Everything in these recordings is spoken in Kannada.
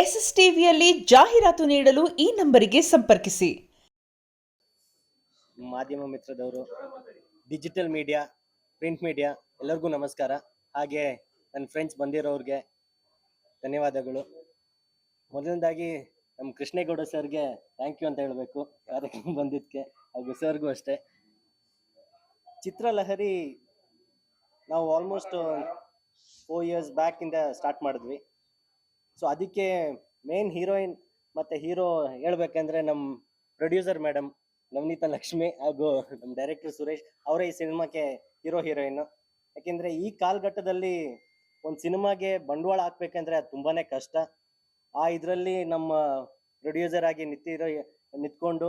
ಎಸ್ ಟಿವಿಯಲ್ಲಿ ಜಾಹೀರಾತು ನೀಡಲು ಈ ನಂಬರಿಗೆ ಸಂಪರ್ಕಿಸಿ. ಮಾಧ್ಯಮ ಮಿತ್ರದವರು ಡಿಜಿಟಲ್ ಮೀಡಿಯಾ ಪ್ರಿಂಟ್ ಮೀಡಿಯಾ ಎಲ್ಲರಿಗೂ ನಮಸ್ಕಾರ. ಹಾಗೆ ನನ್ನ ಫ್ರೆಂಡ್ಸ್ ಬಂದಿರೋರಿಗೆ ಧನ್ಯವಾದಗಳು. ಮೊದಲನೇದಾಗಿ ನಮ್ಮ ಕೃಷ್ಣೇಗೌಡ ಸರ್ಗೆ ಥ್ಯಾಂಕ್ ಯು ಅಂತ ಹೇಳಬೇಕು. ಕಾರ್ಯಕ್ರಮ ಬಂದಿದ್ದಕ್ಕೆ, ಹಾಗೂ ಸರ್ಗೂ ಅಷ್ಟೇ. ಚಿತ್ರಲಹರಿ ನಾವು ಆಲ್ಮೋಸ್ಟ್ ಫೋರ್ ಇಯರ್ಸ್ ಬ್ಯಾಕಿಂದ ಸ್ಟಾರ್ಟ್ ಮಾಡಿದ್ವಿ. ಸೊ ಅದಕ್ಕೆ ಮೇನ್ ಹೀರೋಯಿನ್ ಮತ್ತು ಹೀರೋ ಹೇಳ್ಬೇಕಂದ್ರೆ ನಮ್ಮ ಪ್ರೊಡ್ಯೂಸರ್ ಮೇಡಮ್ ನವನೀತಾ ಲಕ್ಷ್ಮಿ ಹಾಗೂ ನಮ್ಮ ಡೈರೆಕ್ಟರ್ ಸುರೇಶ್ ಅವರೇ ಈ ಸಿನಿಮಾಕ್ಕೆ ಹೀರೋ ಹೀರೋಯಿನ್ ಯಾಕೆಂದರೆ ಈ ಕಾಲಘಟ್ಟದಲ್ಲಿ ಒಂದು ಸಿನಿಮಾಗೆ ಬಂಡವಾಳ ಹಾಕ್ಬೇಕಂದ್ರೆ ಅದು ತುಂಬಾನೇ ಕಷ್ಟ. ಆ ಇದರಲ್ಲಿ ನಮ್ಮ ಪ್ರೊಡ್ಯೂಸರ್ ಆಗಿ ನಿಂತಿರೋ ನಿಂತ್ಕೊಂಡು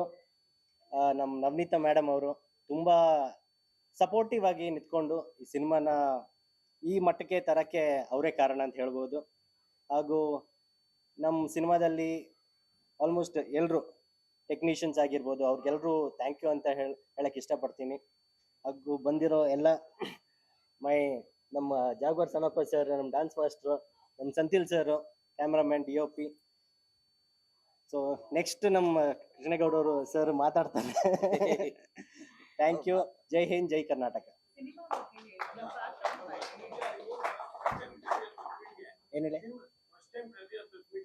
ನಮ್ಮ ನವನೀತಾ ಮೇಡಮ್ ಅವರು ತುಂಬಾ ಸಪೋರ್ಟಿವ್ ಆಗಿ ನಿಂತ್ಕೊಂಡು ಈ ಸಿನಿಮಾನ ಈ ಮಟ್ಟಕ್ಕೆ ತರಕ್ಕೆ ಅವರೇ ಕಾರಣ ಅಂತ ಹೇಳ್ಬೋದು. ಹಾಗೂ ನಮ್ಮ ಸಿನಿಮಾದಲ್ಲಿ ಆಲ್ಮೋಸ್ಟ್ ಎಲ್ಲರೂ ಟೆಕ್ನಿಷಿಯನ್ಸ್ ಆಗಿರ್ಬೋದು ಅವ್ರಿಗೆಲ್ಲರೂ ಥ್ಯಾಂಕ್ ಯು ಅಂತ ಹೇಳ ಹೇಳಕ್ಕೆ ಇಷ್ಟಪಡ್ತೀನಿ. ಹಾಗೂ ಬಂದಿರೋ ಎಲ್ಲ ಮೈ ನಮ್ಮ ಜಾಗವರ್ ಸನಪ್ಪ ಸರ್ ನಮ್ಮ ಡ್ಯಾನ್ಸ್ ಮಾಸ್ಟ್ರು ನಮ್ಮ Senthil sir cameraman D O P so next ನಮ್ಮ ಕೃಷ್ಣೇಗೌಡರು ಸರ್ ಮಾತಾಡ್ತಾರೆ. ಥ್ಯಾಂಕ್ ಯು ಜೈ ಹಿಂದ್ ಜೈ ಕರ್ನಾಟಕ. ಏನಿಲ್ಲ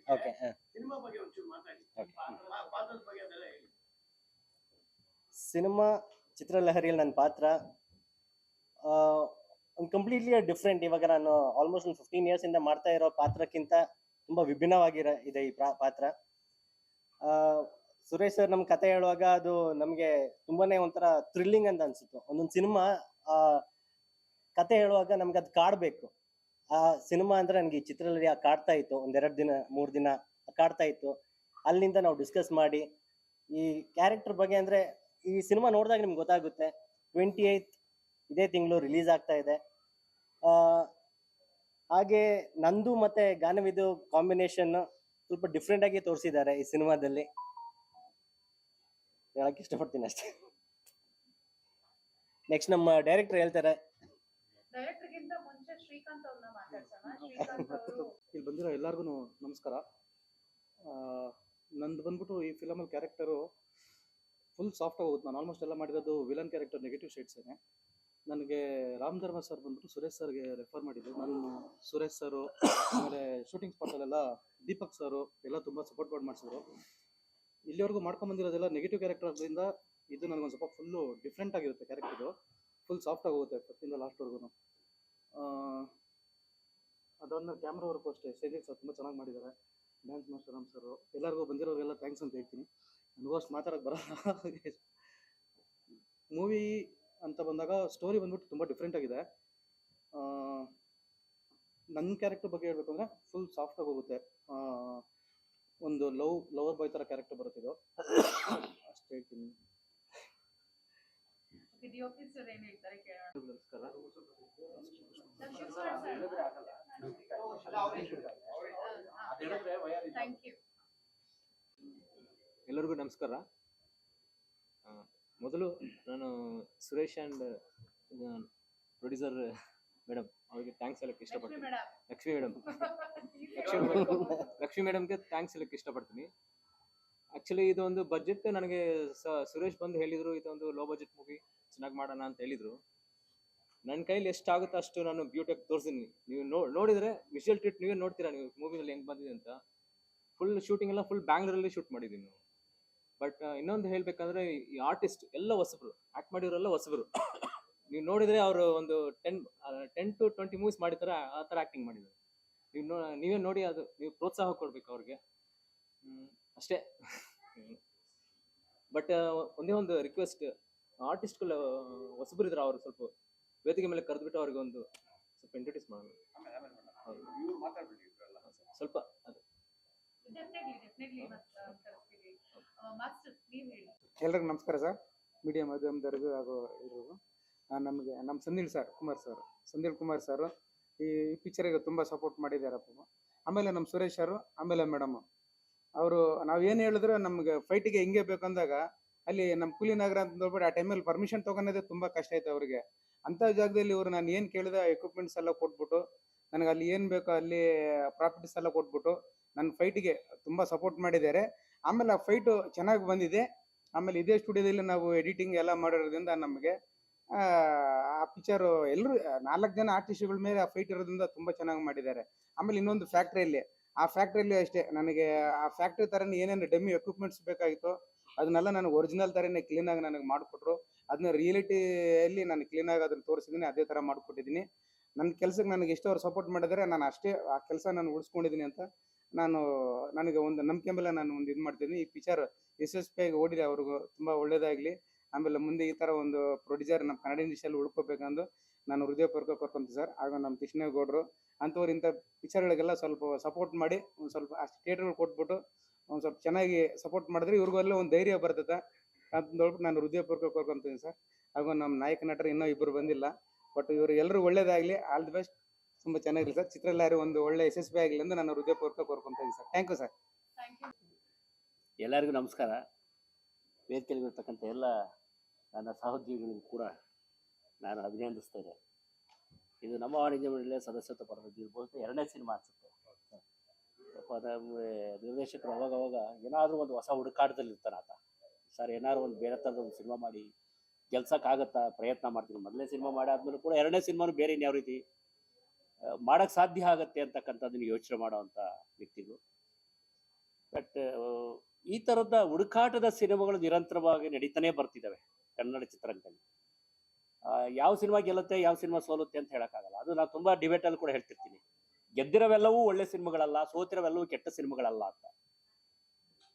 ಓಕೆ ಸಿನಿಮಾ ಚಿತ್ರಲಹರಿಯಲ್ಲಿ ನನ್ನ ಪಾತ್ರ ಒಂದು ಕಂಪ್ಲೀಟ್ಲಿ ಡಿಫ್ರೆಂಟ್ ಇವಾಗ ನಾನು ಆಲ್ಮೋಸ್ಟ್ ಒಂದು ಫಿಫ್ಟೀನ್ ಇಯರ್ಸ್ ಇಂದ ಮಾಡ್ತಾ ಇರೋ ಪಾತ್ರಕ್ಕಿಂತ ತುಂಬಾ ವಿಭಿನ್ನವಾಗಿರ ಇದೆ ಈ ಪ್ರಾ- ಪಾತ್ರ. ಆ, ಸುರೇಶ್ ಸರ್ ನಮ್ ಕತೆ ಹೇಳುವಾಗ ಅದು ನಮಗೆ ತುಂಬಾನೇ ಒಂಥರ ಥ್ರಿಲ್ಲಿಂಗ್ ಅಂತ ಅನ್ಸುತ್ತೆ. ಒಂದೊಂದು ಸಿನಿಮಾ ಕತೆ ಹೇಳುವಾಗ ನಮ್ಗೆ ಅದು ಕಾಡ್ಬೇಕು. ಆ ಸಿನಿಮಾ ಅಂದ್ರೆ ನನಗೆ ಈ ಚಿತ್ರದಲ್ಲಿ ಕಾಡ್ತಾ ಇತ್ತು ಒಂದೆರಡು ದಿನ ಮೂರು ದಿನ ಕಾಡ್ತಾ ಇತ್ತು. ಅಲ್ಲಿಂದ ನಾವು ಡಿಸ್ಕಸ್ ಮಾಡಿ ಈ ಕ್ಯಾರೆಕ್ಟರ್ ಬಗ್ಗೆ ಅಂದ್ರೆ ಈ ಸಿನಿಮಾ ನೋಡಿದಾಗ ನಿಮ್ಗೆ ಗೊತ್ತಾಗುತ್ತೆ ಟ್ವೆಂಟಿ ಏತ್ ಇದೇ ತಿಂಗಳು ರಿಲೀಸ್ ಆಗ್ತಾ ಇದೆ. ಆ, ಹಾಗೆ ನಂದು ಮತ್ತೆ ಗಾನವಿದು ಕಾಂಬಿನೇಷನ್ ಸ್ವಲ್ಪ ಡಿಫ್ರೆಂಟ್ ಆಗಿ ತೋರಿಸಿದ್ದಾರೆ ಈ ಸಿನಿಮಾದಲ್ಲಿ. ಹೇಳಕ್ ಇಷ್ಟಪಡ್ತೀನಿ ಅಷ್ಟೇ. ನೆಕ್ಸ್ಟ್ ನಮ್ಮ ಡೈರೆಕ್ಟರ್ ಹೇಳ್ತಾರೆ. ಶ್ರೀಕಾಂತ್ ಅವ್ರನ್ನ ಮಾತಾಡ್ಸೋಣ. ಶ್ರೀಕಾಂತ್ ಅವರು ಇಲ್ಲಿ ಬಂದಿರೋ ಎಲ್ಲಾರ್ಗು ನಮಸ್ಕಾರ. ನಂದು ಬಂದ್ಬಿಟ್ಟು ಈ ಫಿಲಮಲ್ಲಿ ಕ್ಯಾರೆಕ್ಟರು ಫುಲ್ ಸಾಫ್ಟ್ ಹೋಗುತ್ತೆ. ನಾನು ಆಲ್ಮೋಸ್ಟ್ ಎಲ್ಲ ಮಾಡಿರೋದು ವಿಲನ್ ಕ್ಯಾರೆಕ್ಟರ್ ನೆಗೆಟಿವ್ ಶೇಡ್ಸೇನೆ ನನಗೆ ರಾಮ್ ಧರ್ಮ ಸರ್ ಬಂದ್ಬಿಟ್ಟು ಸುರೇಶ್ ಸರ್ಗೆ ರೆಫರ್ ಮಾಡಿದ್ದು. ನಾನು ಸುರೇಶ್ ಸರು ಆಮೇಲೆ ಶೂಟಿಂಗ್ ಸ್ಪಾಟಲ್ಲೆಲ್ಲ ದೀಪಕ್ ಸರು ಎಲ್ಲ ತುಂಬ ಸಪೋರ್ಟ್ ಮಾಡಿ ಮಾಡಿಸಿದ್ರು. ಇಲ್ಲಿವರೆಗೂ ಮಾಡ್ಕೊಂಬಂದಿರೋದೆಲ್ಲ ನೆಗೆಟಿವ್ ಕ್ಯಾರೆಕ್ಟರ್ ಆದ್ದರಿಂದ ಇದು ನನಗೊಂದು ಸ್ವಲ್ಪ ಫುಲ್ಲು ಡಿಫ್ರೆಂಟ್ ಆಗಿರುತ್ತೆ ಕ್ಯಾರೆಕ್ಟರ್ ಫುಲ್ ಸಾಫ್ಟಾಗಿ ಹೋಗುತ್ತೆ ಫಸ್ಟಿಂದ ಲಾಸ್ಟ್ವರೆಗೂ ಅದಾದ್ಮೇಲೆ ಕ್ಯಾಮ್ರಾ ವರ್ಕು ಅಷ್ಟೇ. ಸರ್ ತುಂಬ ಚೆನ್ನಾಗಿ ಮಾಡಿದ್ದಾರೆ ಡ್ಯಾನ್ಸ್ ಮಾಸ್ಟರ್ ರಾಮ್ ಸರ್ ಎಲ್ಲರಿಗೂ ಬಂದಿರೋರಿಗೆಲ್ಲ ಥ್ಯಾಂಕ್ಸ್ ಅಂತ ಹೇಳ್ತೀನಿ. ನನಗೂ ಅಷ್ಟು ಮಾತಾಡೋಕೆ ಬರಲ್ಲ. ಮೂವಿ ಅಂತ ಬಂದಾಗ ಸ್ಟೋರಿ ಬಂದ್ಬಿಟ್ಟು ತುಂಬ ಡಿಫ್ರೆಂಟ್ ಆಗಿದೆ. ನನ್ನ ಕ್ಯಾರೆಕ್ಟರ್ ಬಗ್ಗೆ ಹೇಳ್ಬೇಕು ಅಂದರೆ ಫುಲ್ ಸಾಫ್ಟಾಗಿ ಹೋಗುತ್ತೆ. ಒಂದು ಲವ್ ಲವರ್ ಬಾಯ್ ಥರ ಕ್ಯಾರೆಕ್ಟರ್ ಬರುತ್ತಿದ್ದು. ಅಷ್ಟು ಹೇಳ್ತೀನಿ. ವಿಡಿಯೋ ಆಫೀಸರ್ ಏನ್ ಹೇಳ್ತಾರೆ ಕೇಳೋಣ. ನಮಸ್ಕಾರ. ಥ್ಯಾಂಕ್ ಯು ಎಲ್ಲರಿಗೂ ನಮಸ್ಕಾರ. ಮೊದಲು ನಾನು ಸುರೇಶ್ ಆ್ಯಂಡ್ ಪ್ರೊಡ್ಯೂಸರ್ ಮೇಡಮ್ ಅವ್ರಿಗೆ ಥ್ಯಾಂಕ್ಸ್ ಹೇಳಕ್ಕೆ ಇಷ್ಟಪಡ್ತೀನಿ. ಲಕ್ಷ್ಮಿ ಮೇಡಮ್ ಲಕ್ಷ್ಮಿ ಮೇಡಮ್ ಲಕ್ಷ್ಮಿ ಮೇಡಮ್ಗೆ ಥ್ಯಾಂಕ್ಸ್ ಹೇಳಕ್ಕೆ ಇಷ್ಟಪಡ್ತೀನಿ. ಆ್ಯಕ್ಚುಲಿ ಇದೊಂದು ಬಜೆಟ್ ನನಗೆ ಸುರೇಶ್ ಬಂದು ಹೇಳಿದರು ಇದೊಂದು ಲೋ ಬಜೆಟ್ ಮೂವಿ ಚೆನ್ನಾಗಿ ಮಾಡೋಣ ಅಂತ ಹೇಳಿದ್ರು. ನನ್ನ ಕೈಲಿ ಎಷ್ಟಾಗುತ್ತೋ ಅಷ್ಟು ನಾನು ಬ್ಯೂಟಿಯಾಗಿ ತೋರಿಸಿದ್ನಿ. ನೀವು ನೋಡಿದ್ರೆ ನೋಡಿದರೆ ವಿಷುವಲ್ ಟ್ರೀಟ್ ನೀವೇ ನೋಡ್ತೀರಾ ನೀವು ಮೂವಿನಲ್ಲಿ ಹೆಂಗೆ ಬಂದಿದೆ ಅಂತ. ಫುಲ್ ಶೂಟಿಂಗ್ ಎಲ್ಲ ಫುಲ್ ಬ್ಯಾಂಗ್ಳೂರಲ್ಲಿ ಶೂಟ್ ಮಾಡಿದ್ದೀನಿ ನಾವು ಬಟ್ ಇನ್ನೊಂದು ಹೇಳಬೇಕಂದ್ರೆ ಈ ಆರ್ಟಿಸ್ಟ್ ಎಲ್ಲ ಹೊಸಬರು ಆಕ್ಟ್ ಮಾಡಿರೋರೆಲ್ಲ ಹೊಸಬರು. ನೀವು ನೋಡಿದ್ರೆ ಅವರು ಒಂದು ten ten to twenty movies ಮಾಡಿದ್ದಾರೆ ಆ ಥರ ಆಕ್ಟಿಂಗ್ ಮಾಡಿದ್ದಾರೆ. ನೀವು ನೋ, ನೀವೇ ನೋಡಿ ಅದು, ನೀವು ಪ್ರೋತ್ಸಾಹ ಕೊಡ್ಬೇಕು ಅವ್ರಿಗೆ. ಅಷ್ಟೇ. ಬಟ್ ಒಂದೇ ಒಂದು ರಿಕ್ವೆಸ್ಟ್ ಆರ್ಟಿಸ್ಟ್ಗಳು ಹೊಸಬ್ರು ಇದ್ರೆ ಅವ್ರು ಸ್ವಲ್ಪ ವೇದಿಕೆ ಮೇಲೆ ಕರೆದ್ಬಿಟ್ಟು ಅವ್ರಿಗೆ ಒಂದು ಸ್ವಲ್ಪ ಇಂಟ್ರೊಡ್ಯೂಸ್ ಮಾಡೋಣ. ಸ್ವಲ್ಪ ಎಲ್ರಿಗೂ ನಮಸ್ಕಾರ ಸರ್. ಮೀಡಿಯಾ ಮಾಧ್ಯಮದವರೆಗೂ ಹಾಗೂ ಎಲ್ರಿಗೂ ನಮಗೆ ನಮ್ಮ Sandeel sir Kumar sir. Sandeel Kumar sir ಈ ಪಿಕ್ಚರಿಗೆ ತುಂಬ ಸಪೋರ್ಟ್ ಮಾಡಿದ್ದಾರೆ ಪಾಪ ಆಮೇಲೆ ನಮ್ಮ ಸುರೇಶ್ ಸರ್ ಆಮೇಲೆ ಮೇಡಮ್. ಅವರು ನಾವು ಏನು ಹೇಳಿದ್ರು ನಮಗೆ ಫೈಟಿಗೆ ಹಿಂಗೆ ಬೇಕಂದಾಗ ಅಲ್ಲಿ ನಮ್ಮ ಕೂಲಿನಗರ ಅಂತ ನೋಡ್ಬಿಟ್ಟು ಆ ಟೈಮಲ್ಲಿ ಪರ್ಮಿಷನ್ ತೊಗೊಳೋದೇ ತುಂಬ ಕಷ್ಟ ಆಯ್ತು ಅವರಿಗೆ. ಅಂಥ ಜಾಗದಲ್ಲಿ ಇವರು ನಾನು ಏನು ಕೇಳಿದ ಎಕ್ವಿಪ್ಮೆಂಟ್ಸ್ ಎಲ್ಲ ಕೊಟ್ಬಿಟ್ಟು, ನನಗೆ ಅಲ್ಲಿ ಏನು ಬೇಕೋ ಅಲ್ಲಿ ಪ್ರಾಪರ್ಟೀಸ್ ಎಲ್ಲ ಕೊಟ್ಬಿಟ್ಟು ನನ್ನ ಫೈಟ್ಗೆ ತುಂಬ ಸಪೋರ್ಟ್ ಮಾಡಿದ್ದಾರೆ. ಆಮೇಲೆ ಆ ಫೈಟು ಚೆನ್ನಾಗಿ ಬಂದಿದೆ. ಆಮೇಲೆ ಇದೇ ಸ್ಟುಡಿಯೋದಲ್ಲಿ ನಾವು ಎಡಿಟಿಂಗ್ ಎಲ್ಲ ಮಾಡಿರೋದ್ರಿಂದ ನಮಗೆ, ಆ ಪಿಕ್ಚರು ಎಲ್ಲರೂ ನಾಲ್ಕು ಜನ ಆರ್ಟಿಸ್ಟ್ಗಳ ಮೇಲೆ ಆ ಫೈಟ್ ಇರೋದ್ರಿಂದ ತುಂಬ ಚೆನ್ನಾಗಿ ಮಾಡಿದ್ದಾರೆ. ಆಮೇಲೆ ಇನ್ನೊಂದು ಫ್ಯಾಕ್ಟ್ರಿಯಲ್ಲಿ ಆ ಫ್ಯಾಕ್ಟ್ರಿಯಲ್ಲಿ ಅಷ್ಟೇ, ನನಗೆ ಆ ಫ್ಯಾಕ್ಟ್ರಿ ಥರನೇ ಏನೇನು ಡೆಮ್ಮಿ ಎಕ್ವಿಪ್ಮೆಂಟ್ಸ್ ಬೇಕಾಗಿತ್ತು ಅದನ್ನೆಲ್ಲ ನನಗೆ ಒರಿಜಿನಲ್ ಥರನೇ ಕ್ಲೀನಾಗಿ ನನಗೆ ಮಾಡಿಕೊಟ್ರು. ಅದನ್ನ ರಿಯಾಲಿಟಿಯಲ್ಲಿ ನಾನು ಕ್ಲೀನಾಗಿ ಅದನ್ನು ತೋರಿಸಿದ್ದೀನಿ ಅದೇ ಥರ ಮಾಡಿಕೊಟ್ಟಿದ್ದೀನಿ ನನ್ನ ಕೆಲಸಕ್ಕೆ ನನಗೆ ಎಷ್ಟೋ ಸಪೋರ್ಟ್ ಮಾಡಿದರೆ, ನಾನು ಅಷ್ಟೇ ಆ ಕೆಲಸ ನಾನು ಉಳಿಸ್ಕೊಂಡಿದ್ದೀನಿ ಅಂತ ನಾನು ನನಗೆ ಒಂದು ನಂಬಿಕೆ ಮೇಲೆ ನಾನು ಒಂದು ಇದು ಮಾಡ್ತೀನಿ ಈ ಪಿಕ್ಚರ್ ಯಶಸ್ವಿಯಾಗಿ ಓಡಿದೆ, ಅವ್ರಿಗೂ ತುಂಬ ಒಳ್ಳೇದಾಗಲಿ. ಆಮೇಲೆ ಮುಂದೆ ಈ ಥರ ಒಂದು ಪ್ರೊಡ್ಯೂಸರ್ ನಮ್ಮ ಕನ್ನಡ ಇಂಡಸ್ಟ್ರಿಯಲ್ಲಿ ಉಳ್ಕೋಬೇಕಂದು ನಾನು ಹೃದಯಪೂರ್ವಕ ಕೋರ್ಕೊಂತೀನಿ ಸರ್. ಆಗ ನಮ್ಮ ಕೃಷ್ಣೇಗೌಡರು ಅಂಥವ್ರು ಇಂಥ ಪಿಕ್ಚರ್ಗಳಿಗೆಲ್ಲ ಸ್ವಲ್ಪ ಸಪೋರ್ಟ್ ಮಾಡಿ, ಒಂದು ಸ್ವಲ್ಪ ಅಷ್ಟು ಥಿಯೇಟರ್ಗಳು ಕೊಟ್ಬಿಟ್ಟು ಒಂದು ಸ್ವಲ್ಪ ಚೆನ್ನಾಗಿ ಸಪೋರ್ಟ್ ಮಾಡಿದ್ರೆ ಇವ್ರಿಗೆಲ್ಲ ಒಂದು ಧೈರ್ಯ ಬರ್ತದೆ ಅಂತ ಹೇಳ್ಬಿಟ್ಟು ನಾನು ಹೃದಯಪೂರ್ವಕ ಕೋರ್ಕೊಂತೀನಿ ಸರ್. ಹಾಗೂ ನಮ್ಮ ನಾಯಕ ನಟರು ಇನ್ನೂ ಇಬ್ಬರು ಬಂದಿಲ್ಲ. ಬಟ್ ಇವರು ಎಲ್ಲರೂ ಒಳ್ಳೇದಾಗಲಿ ಆಲ್ ದಿ ಬೆಸ್ಟ್. ತುಂಬ ಚೆನ್ನಾಗಿರಲಿ ಸರ್. ಚಿತ್ರಲಾರಿ ಒಂದು ಒಳ್ಳೆ ಯಶಸ್ವಿ ಆಗಲಿ ಅಂತ ನಾನು ಹೃದಯಪೂರ್ವಕ ಕೋರ್ಕೊಂತೀನಿ ಸರ್. Thank you sir. ಎಲ್ಲರಿಗೂ ನಮಸ್ಕಾರ. ವೇದಿಕೆಯಲ್ಲಿರ್ತಕ್ಕಂಥ ಎಲ್ಲ ನನ್ನ ಸಹೋದ್ಯೋಗಿಗಳಿಗೂ ಕೂಡ ನಾನು ಅಭಿನಂದಿಸ್ತೇನೆ ಇದು ನಮ್ಮ ವಾಣಿಜ್ಯ ಮಂಡಳಿಯ ಸದಸ್ಯತ್ವ ಪಡೆದಿರ್ಬೋದು ಎರಡನೇ ಸಿನಿಮಾ ಅನ್ಸುತ್ತೆ. ನಮ್ಮ ನಿರ್ದೇಶಕರು ಅವಾಗ ಅವಾಗ ಏನಾದರೂ ಒಂದು ಹೊಸ ಹುಡುಕಾಟದಲ್ಲಿ ಇರ್ತಾನೆ ಆತ. ಸರ್, ಏನಾದ್ರು ಒಂದು ಬೇರೆ ಥರದ ಒಂದು ಸಿನಿಮಾ ಮಾಡಿ ಗೆಲ್ಸೋಕ್ಕಾಗತ್ತಾ ಪ್ರಯತ್ನ ಮಾಡ್ತೀನಿ. ಮೊದಲನೇ ಸಿನಿಮಾ ಮಾಡಾದ್ಮೇಲೆ ಕೂಡ ಎರಡನೇ ಸಿನಿಮಾನು ಬೇರೆ ಇನ್ಯಾವ ರೀತಿ ಮಾಡೋಕ್ಕೆ ಸಾಧ್ಯ ಆಗತ್ತೆ ಅಂತಕ್ಕಂಥದ್ದನ್ನು ಯೋಚನೆ ಮಾಡೋವಂಥ ವ್ಯಕ್ತಿಗಳು. ಬಟ್ ಈ ಥರದ ಹುಡುಕಾಟದ ಸಿನಿಮಾಗಳು ನಿರಂತರವಾಗಿ ನಡೀತಾನೆ ಬರ್ತಿದ್ದಾವೆ ಕನ್ನಡ ಚಿತ್ರರಂಗದಲ್ಲಿ. ಯಾವ ಸಿನಿಮಾ ಗೆಲ್ಲುತ್ತೆ, ಯಾವ ಸಿನಿಮಾ ಸೋಲುತ್ತೆ ಅಂತ ಹೇಳೋಕ್ಕಾಗಲ್ಲ. ಅದು ನಾನು ತುಂಬ ಡಿಬೇಟಲ್ಲಿ ಕೂಡ ಹೇಳ್ತಿರ್ತೀನಿ. ಗೆದ್ದಿರೋವೆಲ್ಲವೂ ಒಳ್ಳೆ ಸಿನಿಮಾಗಳಲ್ಲ, ಸೋತಿರವೆಲ್ಲವೂ ಕೆಟ್ಟ ಸಿನಿಮಾಗಳಲ್ಲ ಅಂತ.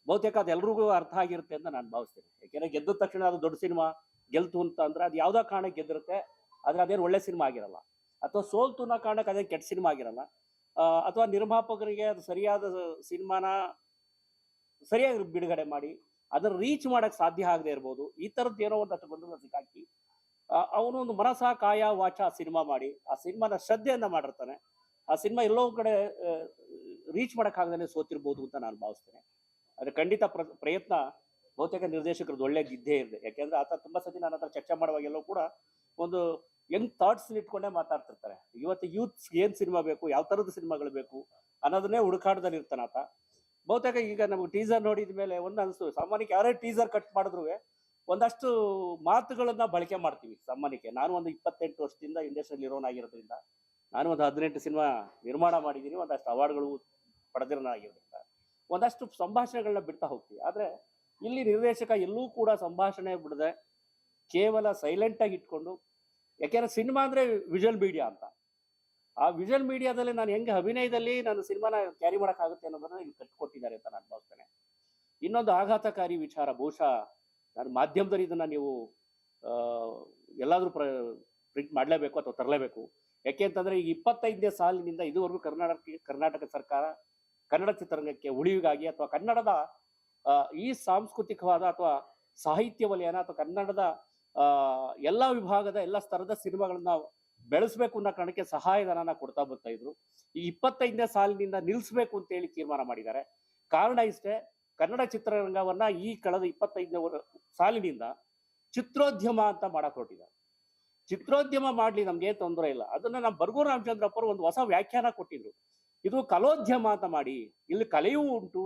ಬಹುತೇಕ ಅದು ಎಲ್ರಿಗೂ ಅರ್ಥ ಆಗಿರುತ್ತೆ ಅಂತ ನಾನು ಭಾವಿಸ್ತೇನೆ. ಯಾಕೆಂದ್ರೆ ಗೆದ್ದ ತಕ್ಷಣ ಅದು ದೊಡ್ಡ ಸಿನಿಮಾ, ಗೆಲ್ತು ಅಂತ ಅಂದ್ರೆ ಅದು ಯಾವ್ದೋ ಕಾರಣಕ್ಕೆ ಗೆದ್ದಿರುತ್ತೆ, ಆದ್ರೆ ಅದೇನು ಒಳ್ಳೆ ಸಿನಿಮಾ ಆಗಿರಲ್ಲ. ಅಥವಾ ಸೋಲ್ತು ಅನ್ನೋ ಕಾರಣಕ್ಕೆ ಅದೇ ಕೆಟ್ಟ ಸಿನಿಮಾ ಆಗಿರಲ್ಲ. ಅಥವಾ ನಿರ್ಮಾಪಕರಿಗೆ ಅದು ಸರಿಯಾದ ಸಿನಿಮಾನ ಸರಿಯಾಗಿ ಬಿಡುಗಡೆ ಮಾಡಿ, ಅದನ್ನ ರೀಚ್ ಮಾಡಕ್ ಸಾಧ್ಯ ಆಗದೆ ಇರ್ಬೋದು, ಈ ತರದ್ದು ಏನೋ ಒಂದು ಗೊಂದಲ ಸಿಕ್ಕಾಕಿ ಅವನು ಒಂದು ಮನಸ ಕಾಯ ವಾಚ ಸಿನಿಮಾ ಮಾಡಿ, ಆ ಸಿನಿಮಾನ ಶ್ರದ್ಧೆಯಿಂದ ಮಾಡಿರ್ತಾನೆ. ಆ ಸಿನಿಮಾ ಎಲ್ಲೋ ಕಡೆ ರೀಚ್ ಮಾಡಕ್ ಆಗದೇ ಸೋತಿರ್ಬೋದು ಅಂತ ನಾನು ಭಾವಿಸ್ತೇನೆ. ಅದ್ರ ಖಂಡಿತ ಪ್ರ- ಪ್ರಯತ್ನ ಬಹುತೇಕ ನಿರ್ದೇಶಕರದ್ದು ಒಳ್ಳೆ ಇದ್ದೇ ಇದೆ ಯಾಕೆಂದ್ರೆ ಆತ ತುಂಬಾ ಸತಿ ನನ್ನ ಹತ್ರ ಚರ್ಚೆ ಮಾಡುವಾಗೆಲ್ಲೋ ಕೂಡ ಒಂದು ಯಂಗ್ ಥಾಟ್ಸ್ ಇಟ್ಕೊಂಡೇ ಮಾತಾಡ್ತಿರ್ತಾರೆ. ಇವತ್ತು ಯೂತ್ಸ್ ಏನು ಸಿನಿಮಾ ಬೇಕು, ಯಾವ ತರದ ಸಿನಿಮಾಗಳು ಬೇಕು ಅನ್ನೋದನ್ನೇ ಹುಡುಕಾಟದಲ್ಲಿ ಇರ್ತಾನೆ ಆತ. ಬಹುತೇಕ ಈಗ ನಮ್ಗೆ ಟೀಸರ್ ನೋಡಿದ ಮೇಲೆ ಒಂದು ಅನಿಸ್ತು ಸಾಮಾನ್ಯಕ್ಕೆ ಯಾರೇ ಟೀಸರ್ ಕಟ್ ಮಾಡಿದ್ರು ಒಂದಷ್ಟು ಮಾತುಗಳನ್ನ ಬಳಕೆ ಮಾಡ್ತೀವಿ ಸಾಮಾನ್ಯಕ್ಕೆ. ನಾನು ಒಂದು ಇಪ್ಪತ್ತೆಂಟು ವರ್ಷದಿಂದ ಇಂಡಸ್ಟ್ರಿಯಲ್ಲಿ ಇರೋನಾಗಿರೋದ್ರಿಂದ. ನಾನು ಒಂದು ಹದಿನೆಂಟು ಸಿನಿಮಾ ನಿರ್ಮಾಣ ಮಾಡಿದ್ದೀನಿ, ಒಂದಷ್ಟು ಅವಾರ್ಡ್ಗಳು ಪಡೆದಿರೋನಾಗಿರೋದ್ರಿಂದ ಒಂದಷ್ಟು ಸಂಭಾಷಣೆಗಳನ್ನ ಬಿಡ್ತಾ ಹೋಗ್ತೀವಿ ಆದರೆ ಇಲ್ಲಿ ನಿರ್ದೇಶಕ ಎಲ್ಲೂ ಕೂಡ ಸಂಭಾಷಣೆ ಬಿಡದೆ ಕೇವಲ ಸೈಲೆಂಟಾಗಿ ಇಟ್ಕೊಂಡು, ಯಾಕೆಂದ್ರೆ ಸಿನಿಮಾ ಅಂದರೆ ವಿಜುವಲ್ ಮೀಡಿಯಾ ಅಂತ. ಆ ವಿಜುವಲ್ ಮೀಡಿಯಾದಲ್ಲಿ ನಾನು ಹೆಂಗೆ ಅಭಿನಯದಲ್ಲಿ ನಾನು ಸಿನಿಮಾನ ಕ್ಯಾರಿ ಮಾಡೋಕ್ಕಾಗುತ್ತೆ ಅನ್ನೋದನ್ನ ಇಲ್ಲಿ ಕಟ್ಕೊಟ್ಟಿದ್ದಾರೆ ಅಂತ ನಾನು ಭಾವಿಸ್ತೇನೆ. ಇನ್ನೊಂದು ಆಘಾತಕಾರಿ ವಿಚಾರ, ಬಹುಶಃ ನಾನು ಮಾಧ್ಯಮದಲ್ಲಿ ಇದನ್ನು ನೀವು ಎಲ್ಲಾದರೂ ಎಲ್ಲಾದ್ರೂ ಪ್ರ ಪ್ರಿಂಟ್ ಮಾಡಲೇಬೇಕು ಅಥವಾ ತರಲೇಬೇಕು. ಯಾಕೆ ಅಂತಂದ್ರೆ ಈಗ ಇಪ್ಪತ್ತೈದನೇ ಸಾಲಿನಿಂದ ಇದುವರೆಗೂ ಕರ್ನಾಟಕ ಕರ್ನಾಟಕ ಸರ್ಕಾರ ಕನ್ನಡ ಚಿತ್ರರಂಗಕ್ಕೆ ಉಳಿವಿಗಾಗಿ ಅಥವಾ ಕನ್ನಡದ ಈ ಸಾಂಸ್ಕೃತಿಕವಾದ ಅಥವಾ ಸಾಹಿತ್ಯ ವಲಯನ ಅಥವಾ ಕನ್ನಡದ ಎಲ್ಲ ವಿಭಾಗದ, ಎಲ್ಲ ಸ್ತರದ ಸಿನಿಮಾಗಳನ್ನ ಬೆಳೆಸಬೇಕು ಅನ್ನೋ ಕಾರಣಕ್ಕೆ ಸಹಾಯಧನನ ಕೊಡ್ತಾ ಬರ್ತಾ ಇದ್ರು. ಈ ಇಪ್ಪತ್ತೈದನೇ ಸಾಲಿನಿಂದ ನಿಲ್ಲಿಸಬೇಕು ಅಂತ ಹೇಳಿ ತೀರ್ಮಾನ ಮಾಡಿದ್ದಾರೆ. ಕಾರಣ ಇಷ್ಟೇ, ಕನ್ನಡ ಚಿತ್ರರಂಗವನ್ನ ಈ ಕಳೆದ ಇಪ್ಪತ್ತೈದನೇ ಸಾಲಿನಿಂದ ಚಿತ್ರೋದ್ಯಮ ಅಂತ ಮಾಡಕ್ ಹೊರಟಿದ್ದಾರೆ. ಚಿತ್ರೋದ್ಯಮ ಮಾಡ್ಲಿ ನಮ್ಗೆ ತೊಂದರೆ ಇಲ್ಲ. ಅದನ್ನ ನಮ್ಮ ಬರ್ಗೂರ್ ರಾಮಚಂದ್ರಪ್ಪ ಒಂದು ಹೊಸ ವ್ಯಾಖ್ಯಾನ ಕೊಟ್ಟಿದ್ರು. ಇದು ಕಲೋದ್ಯಮ ಅಂತ ಮಾಡಿ, ಇಲ್ಲಿ ಕಲೆಯೂ ಉಂಟು,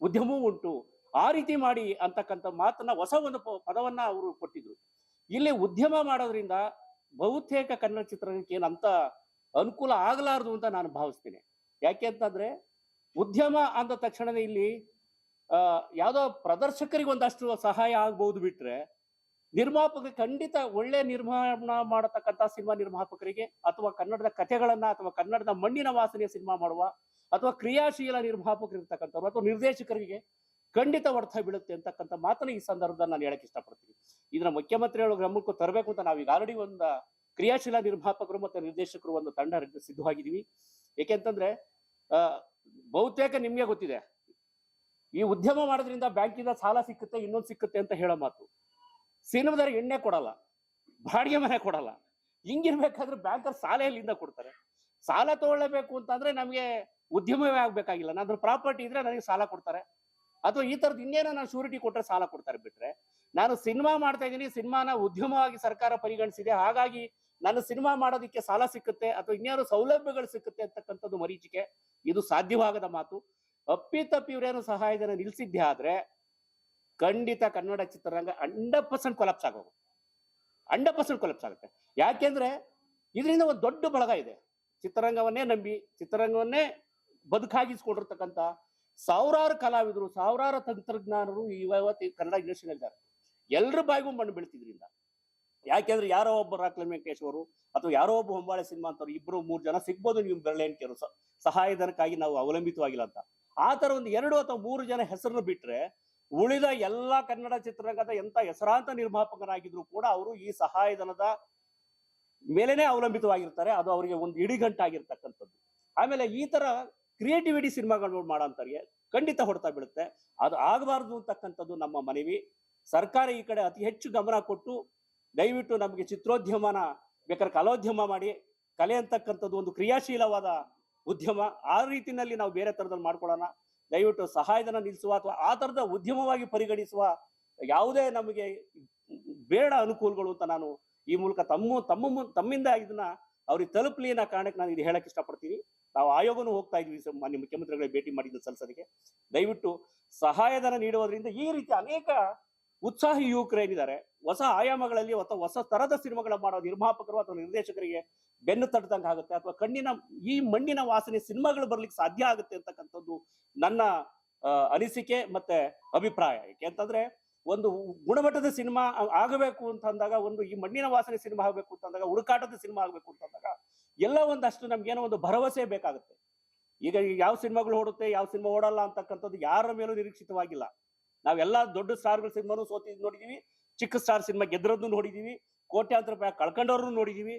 ಉದ್ಯಮವೂ ಉಂಟು. ಆ ರೀತಿ ಮಾಡಿ ಅಂತಕ್ಕಂಥ ಮಾತನ್ನ, ಹೊಸ ಒಂದು ಪದವನ್ನ ಅವರು ಕೊಟ್ಟಿದ್ರು. ಇಲ್ಲಿ ಉದ್ಯಮ ಮಾಡೋದ್ರಿಂದ ಬಹುತೇಕ ಕನ್ನಡ ಚಿತ್ರರಂಗಕ್ಕೆ ಏನಂತ ಅನುಕೂಲ ಆಗಲಾರದು ಅಂತ ನಾನು ಭಾವಿಸ್ತೀನಿ. ಯಾಕೆ ಅಂತಂದ್ರೆ, ಉದ್ಯಮ ಅಂದ ತಕ್ಷಣ ಇಲ್ಲಿ ಯಾವ್ದೋ ಪ್ರದರ್ಶಕರಿಗೆ ಒಂದಷ್ಟು ಸಹಾಯ ಆಗ್ಬಹುದು ಬಿಟ್ರೆ ನಿರ್ಮಾಪಕರಿಗೆ ಖಂಡಿತ ಒಳ್ಳೆ ನಿರ್ಮಾಣ ಮಾಡತಕ್ಕಂತ ಸಿನಿಮಾ ನಿರ್ಮಾಪಕರಿಗೆ ಅಥವಾ ಕನ್ನಡದ ಕಥೆಗಳನ್ನ ಅಥವಾ ಕನ್ನಡದ ಮಣ್ಣಿನ ವಾಸನೆಯ ಸಿನಿಮಾ ಮಾಡುವ ಅಥವಾ ಕ್ರಿಯಾಶೀಲ ನಿರ್ಮಾಪಕರು ಇರ್ತಕ್ಕಂಥವ್ರು ಅಥವಾ ನಿರ್ದೇಶಕರಿಗೆ ಖಂಡಿತ ಅರ್ಥ ಬೀಳುತ್ತೆ ಅಂತಕ್ಕಂಥ ಮಾತನ್ನ ಈ ಸಂದರ್ಭದಲ್ಲಿ ನಾನು ಹೇಳಕ್ ಇಷ್ಟಪಡ್ತೀನಿ. ಇದನ್ನ ಮುಖ್ಯಮಂತ್ರಿಗಳು ಗಮನಕ್ಕೂ ತರಬೇಕು ಅಂತ ನಾವು ಈಗ ಆಲ್ರೆಡಿ ಒಂದು ಕ್ರಿಯಾಶೀಲ ನಿರ್ಮಾಪಕರು ಮತ್ತು ನಿರ್ದೇಶಕರು ಒಂದು ತಂಡ ಸಿದ್ಧವಾಗಿದ್ದೀವಿ. ಏಕೆಂತಂದ್ರೆ ಬಹುತೇಕ ನಿಮ್ಗೆ ಗೊತ್ತಿದೆ. ಈ ಉದ್ಯಮ ಮಾಡೋದ್ರಿಂದ ಬ್ಯಾಂಕಿಂದ ಸಾಲ ಸಿಕ್ಕುತ್ತೆ, ಇನ್ನೊಂದು ಸಿಕ್ಕುತ್ತೆ ಅಂತ ಹೇಳೋ ಮಾತು. ಸಿನಿಮಾದವ್ರಿಗೆ ಎಣ್ಣೆ ಕೊಡಲ್ಲ, ಬಾಡಿಗೆ ಮನೆ ಕೊಡಲ್ಲ. ಹಿಂಗಿರ್ಬೇಕಾದ್ರೆ ಬ್ಯಾಂಕರ್ ಸಾಲ ಎಲ್ಲಿಂದ ಕೊಡ್ತಾರೆ. ಸಾಲ ತಗೊಳ್ಳಬೇಕು ಅಂತಂದ್ರೆ ನಮಗೆ ಉದ್ಯಮವೇ ಆಗ್ಬೇಕಾಗಿಲ್ಲ. ನಾನು ಪ್ರಾಪರ್ಟಿ ಇದ್ರೆ ನನಗೆ ಸಾಲ ಕೊಡ್ತಾರೆ. ಅಥವಾ ಈ ತರದ್ ಇನ್ನೇನೋ ನಾನು ಶೂರಿಟಿ ಕೊಟ್ಟರೆ ಸಾಲ ಕೊಡ್ತಾರೆ ಬಿಟ್ರೆ, ನಾನು ಸಿನಿಮಾ ಮಾಡ್ತಾ ಇದ್ದೀನಿ, ಸಿನಿಮಾನ ಉದ್ಯಮವಾಗಿ ಸರ್ಕಾರ ಪರಿಗಣಿಸಿದೆ, ಹಾಗಾಗಿ ನಾನು ಸಿನಿಮಾ ಮಾಡೋದಕ್ಕೆ ಸಾಲ ಸಿಕ್ಕುತ್ತೆ, ಅಥವಾ ಇನ್ಯಾರು ಸೌಲಭ್ಯಗಳು ಸಿಕ್ಕುತ್ತೆ ಅಂತಕ್ಕಂಥದ್ದು ಮರೀಚಿಕೆ, ಇದು ಸಾಧ್ಯವಾಗದ ಮಾತು. ಅಪ್ಪಿತಪ್ಪಿ ಇವರೇನು ಸಹಾಯಧನ ನಿಲ್ಸಿದ್ದೆ ಆದ್ರೆ ಖಂಡಿತ ಕನ್ನಡ ಚಿತ್ರರಂಗ ಹಂಡ್ರೆಡ್ ಪರ್ಸೆಂಟ್ ಕೊಲಾಪ್ಸ್ ಆಗೋದು. ಹಂಡ್ರೆಡ್ ಪರ್ಸೆಂಟ್ ಕೊಲಾಪ್ಸ್ ಆಗುತ್ತೆ. ಯಾಕೆಂದ್ರೆ ಇದರಿಂದ ಒಂದು ದೊಡ್ಡ ಬಳಗ ಇದೆ. ಚಿತ್ರರಂಗವನ್ನೇ ನಂಬಿ, ಚಿತ್ರರಂಗವನ್ನೇ ಬದುಕಾಗಿಸ್ಕೊಂಡಿರ್ತಕ್ಕಂಥ ಸಾವಿರಾರು ಕಲಾವಿದರು, ಸಾವಿರಾರು ತಂತ್ರಜ್ಞಾನರು ಇವತ್ತು ಕನ್ನಡ ಇಂಡಸ್ಟ್ರಿನಲ್ಲಿದ್ದಾರೆ ಎಲ್ಲರ ಬಾಯಿಗೂ ಮಣ್ಣು ಬೀಳ್ತಿದ್ರಿಂದ. ಯಾಕೆಂದ್ರೆ ಯಾರೋ ಒಬ್ಬ ರಾಕ್ಲಿ ವೆಂಕಟೇಶ್ ಅಥವಾ ಯಾರೋ ಒಬ್ಬ ಹೊಂಬಾಳೆ ಸಿನಿಮಾ ಅಂತವ್ರು ಇಬ್ರು ಮೂರು ಜನ ಸಿಗ್ಬೋದು ನೀವು ಅಂತ ಸಹಾಯಧನಕ್ಕಾಗಿ ನಾವು ಅವಲಂಬಿತವಾಗಿಲ್ಲ ಅಂತ. ಆ ಥರ ಒಂದು ಎರಡು ಅಥವಾ ಮೂರು ಜನ ಹೆಸರನ್ನು ಬಿಟ್ರೆ ಉಳಿದ ಎಲ್ಲ ಕನ್ನಡ ಚಿತ್ರರಂಗದ ಎಂತ ಹೆಸರಾಂತ ನಿರ್ಮಾಪಕರಾಗಿದ್ರು ಕೂಡ ಅವರು ಈ ಸಹಾಯಧನದ ಮೇಲೇನೆ ಅವಲಂಬಿತವಾಗಿರ್ತಾರೆ. ಅದು ಅವರಿಗೆ ಒಂದು ಇಡಿಗಂಟಾಗಿರ್ತಕ್ಕಂಥದ್ದು. ಆಮೇಲೆ ಈ ತರ ಕ್ರಿಯೇಟಿವಿಟಿ ಸಿನಿಮಾಗಳು ಮಾಡೋಂಥವ್ರಿಗೆ ಖಂಡಿತ ಹೊಡ್ತಾ ಬಿಡುತ್ತೆ ಅದು ಆಗಬಾರ್ದು ಅಂತಕ್ಕಂಥದ್ದು ನಮ್ಮ ಮನವಿ. ಸರ್ಕಾರ ಈ ಕಡೆ ಅತಿ ಹೆಚ್ಚು ಗಮನ ಕೊಟ್ಟು ದಯವಿಟ್ಟು ನಮಗೆ ಚಿತ್ರೋದ್ಯಮನ ಬೇಕಾದ್ರೆ ಕಲೋದ್ಯಮ ಮಾಡಿ. ಕಲೆ ಅಂತಕ್ಕಂಥದ್ದು ಒಂದು ಕ್ರಿಯಾಶೀಲವಾದ ಉದ್ಯಮ. ಆ ರೀತಿನಲ್ಲಿ ನಾವು ಬೇರೆ ತರದಲ್ಲಿ ಮಾಡ್ಕೊಳ್ಳೋಣ. ದಯವಿಟ್ಟು ಸಹಾಯಧನ ನಿಲ್ಲಿಸುವ ಅಥವಾ ಆ ಥರದ ಉದ್ಯಮವಾಗಿ ಪರಿಗಣಿಸುವ ಯಾವುದೇ ನಮಗೆ ಬೇಡ ಅನುಕೂಲಗಳು ಅಂತ ನಾನು ಈ ಮೂಲಕ ತಮ್ಮ ತಮ್ಮ ತಮ್ಮಿಂದ ಇದನ್ನ ಅವ್ರಿಗೆ ತಲುಪಲಿ ಅನ್ನೋ ಕಾರಣಕ್ಕೆ ನಾನು ಇದು ಹೇಳಕ್ ಇಷ್ಟಪಡ್ತೀನಿ. ನಾವು ಆಯೋಗನು ಹೋಗ್ತಾ ಇದ್ವಿ ಮಾನ್ಯ ಮುಖ್ಯಮಂತ್ರಿಗಳಿಗೆ ಭೇಟಿ ಮಾಡಿದ್ದು ಸಂಸದಿಗೆ ದಯವಿಟ್ಟು ಸಹಾಯಧನ ನೀಡುವುದರಿಂದ ಈ ರೀತಿ ಅನೇಕ ಉತ್ಸಾಹಿ ಯುವಕರು ಏನಿದ್ದಾರೆ, ಹೊಸ ಆಯಾಮಗಳಲ್ಲಿ ಅಥವಾ ಹೊಸ ತರದ ಸಿನಿಮಾಗಳ ಮಾಡೋ ನಿರ್ಮಾಪಕರು ಅಥವಾ ನಿರ್ದೇಶಕರಿಗೆ ಬೆನ್ನು ತಟ್ಟದಂಗೆ ಆಗುತ್ತೆ ಅಥವಾ ಕಣ್ಣಿನ ಈ ಮಣ್ಣಿನ ವಾಸನೆ ಸಿನಿಮಾಗಳು ಬರ್ಲಿಕ್ಕೆ ಸಾಧ್ಯ ಆಗುತ್ತೆ ಅಂತಕ್ಕಂಥದ್ದು ನನ್ನ ಅನಿಸಿಕೆ ಮತ್ತೆ ಅಭಿಪ್ರಾಯ. ಯಾಕೆಂತಂದ್ರೆ ಒಂದು ಗುಣಮಟ್ಟದ ಸಿನಿಮಾ ಆಗಬೇಕು ಅಂತ ಅಂದಾಗ, ಒಂದು ಈ ಮಣ್ಣಿನ ವಾಸನೆ ಸಿನಿಮಾ ಆಗಬೇಕು ಅಂತ ಅಂದಾಗ, ಹುಡುಕಾಟದ ಸಿನಿಮಾ ಆಗಬೇಕು ಅಂತ ಅಂದಾಗ, ಎಲ್ಲ ಒಂದಷ್ಟು ನಮ್ಗೇನೋ ಒಂದು ಭರವಸೆ ಬೇಕಾಗುತ್ತೆ. ಈಗ ಯಾವ ಸಿನಿಮಾಗಳು ಓಡುತ್ತೆ, ಯಾವ ಸಿನಿಮಾ ಓಡಲ್ಲ ಅಂತಕ್ಕಂಥದ್ದು ಯಾರ ಮೇಲೂ ನಿರೀಕ್ಷಿತವಾಗಿಲ್ಲ. ನಾವೆಲ್ಲ ದೊಡ್ಡ ಸ್ಟಾರ್ಗಳ ಸಿನಿಮಾನು ಸೋತಿದ್ ನೋಡಿದೀವಿ, ಚಿಕ್ಕ ಸ್ಟಾರ್ ಸಿನಿಮಾ ಗೆದ್ರದ್ದು ನೋಡಿದೀವಿ, ಕೋಟ್ಯಾಂತರ ರೂಪಾಯಿ ಕಳ್ಕೊಂಡವ್ರನ್ನು ನೋಡಿದೀವಿ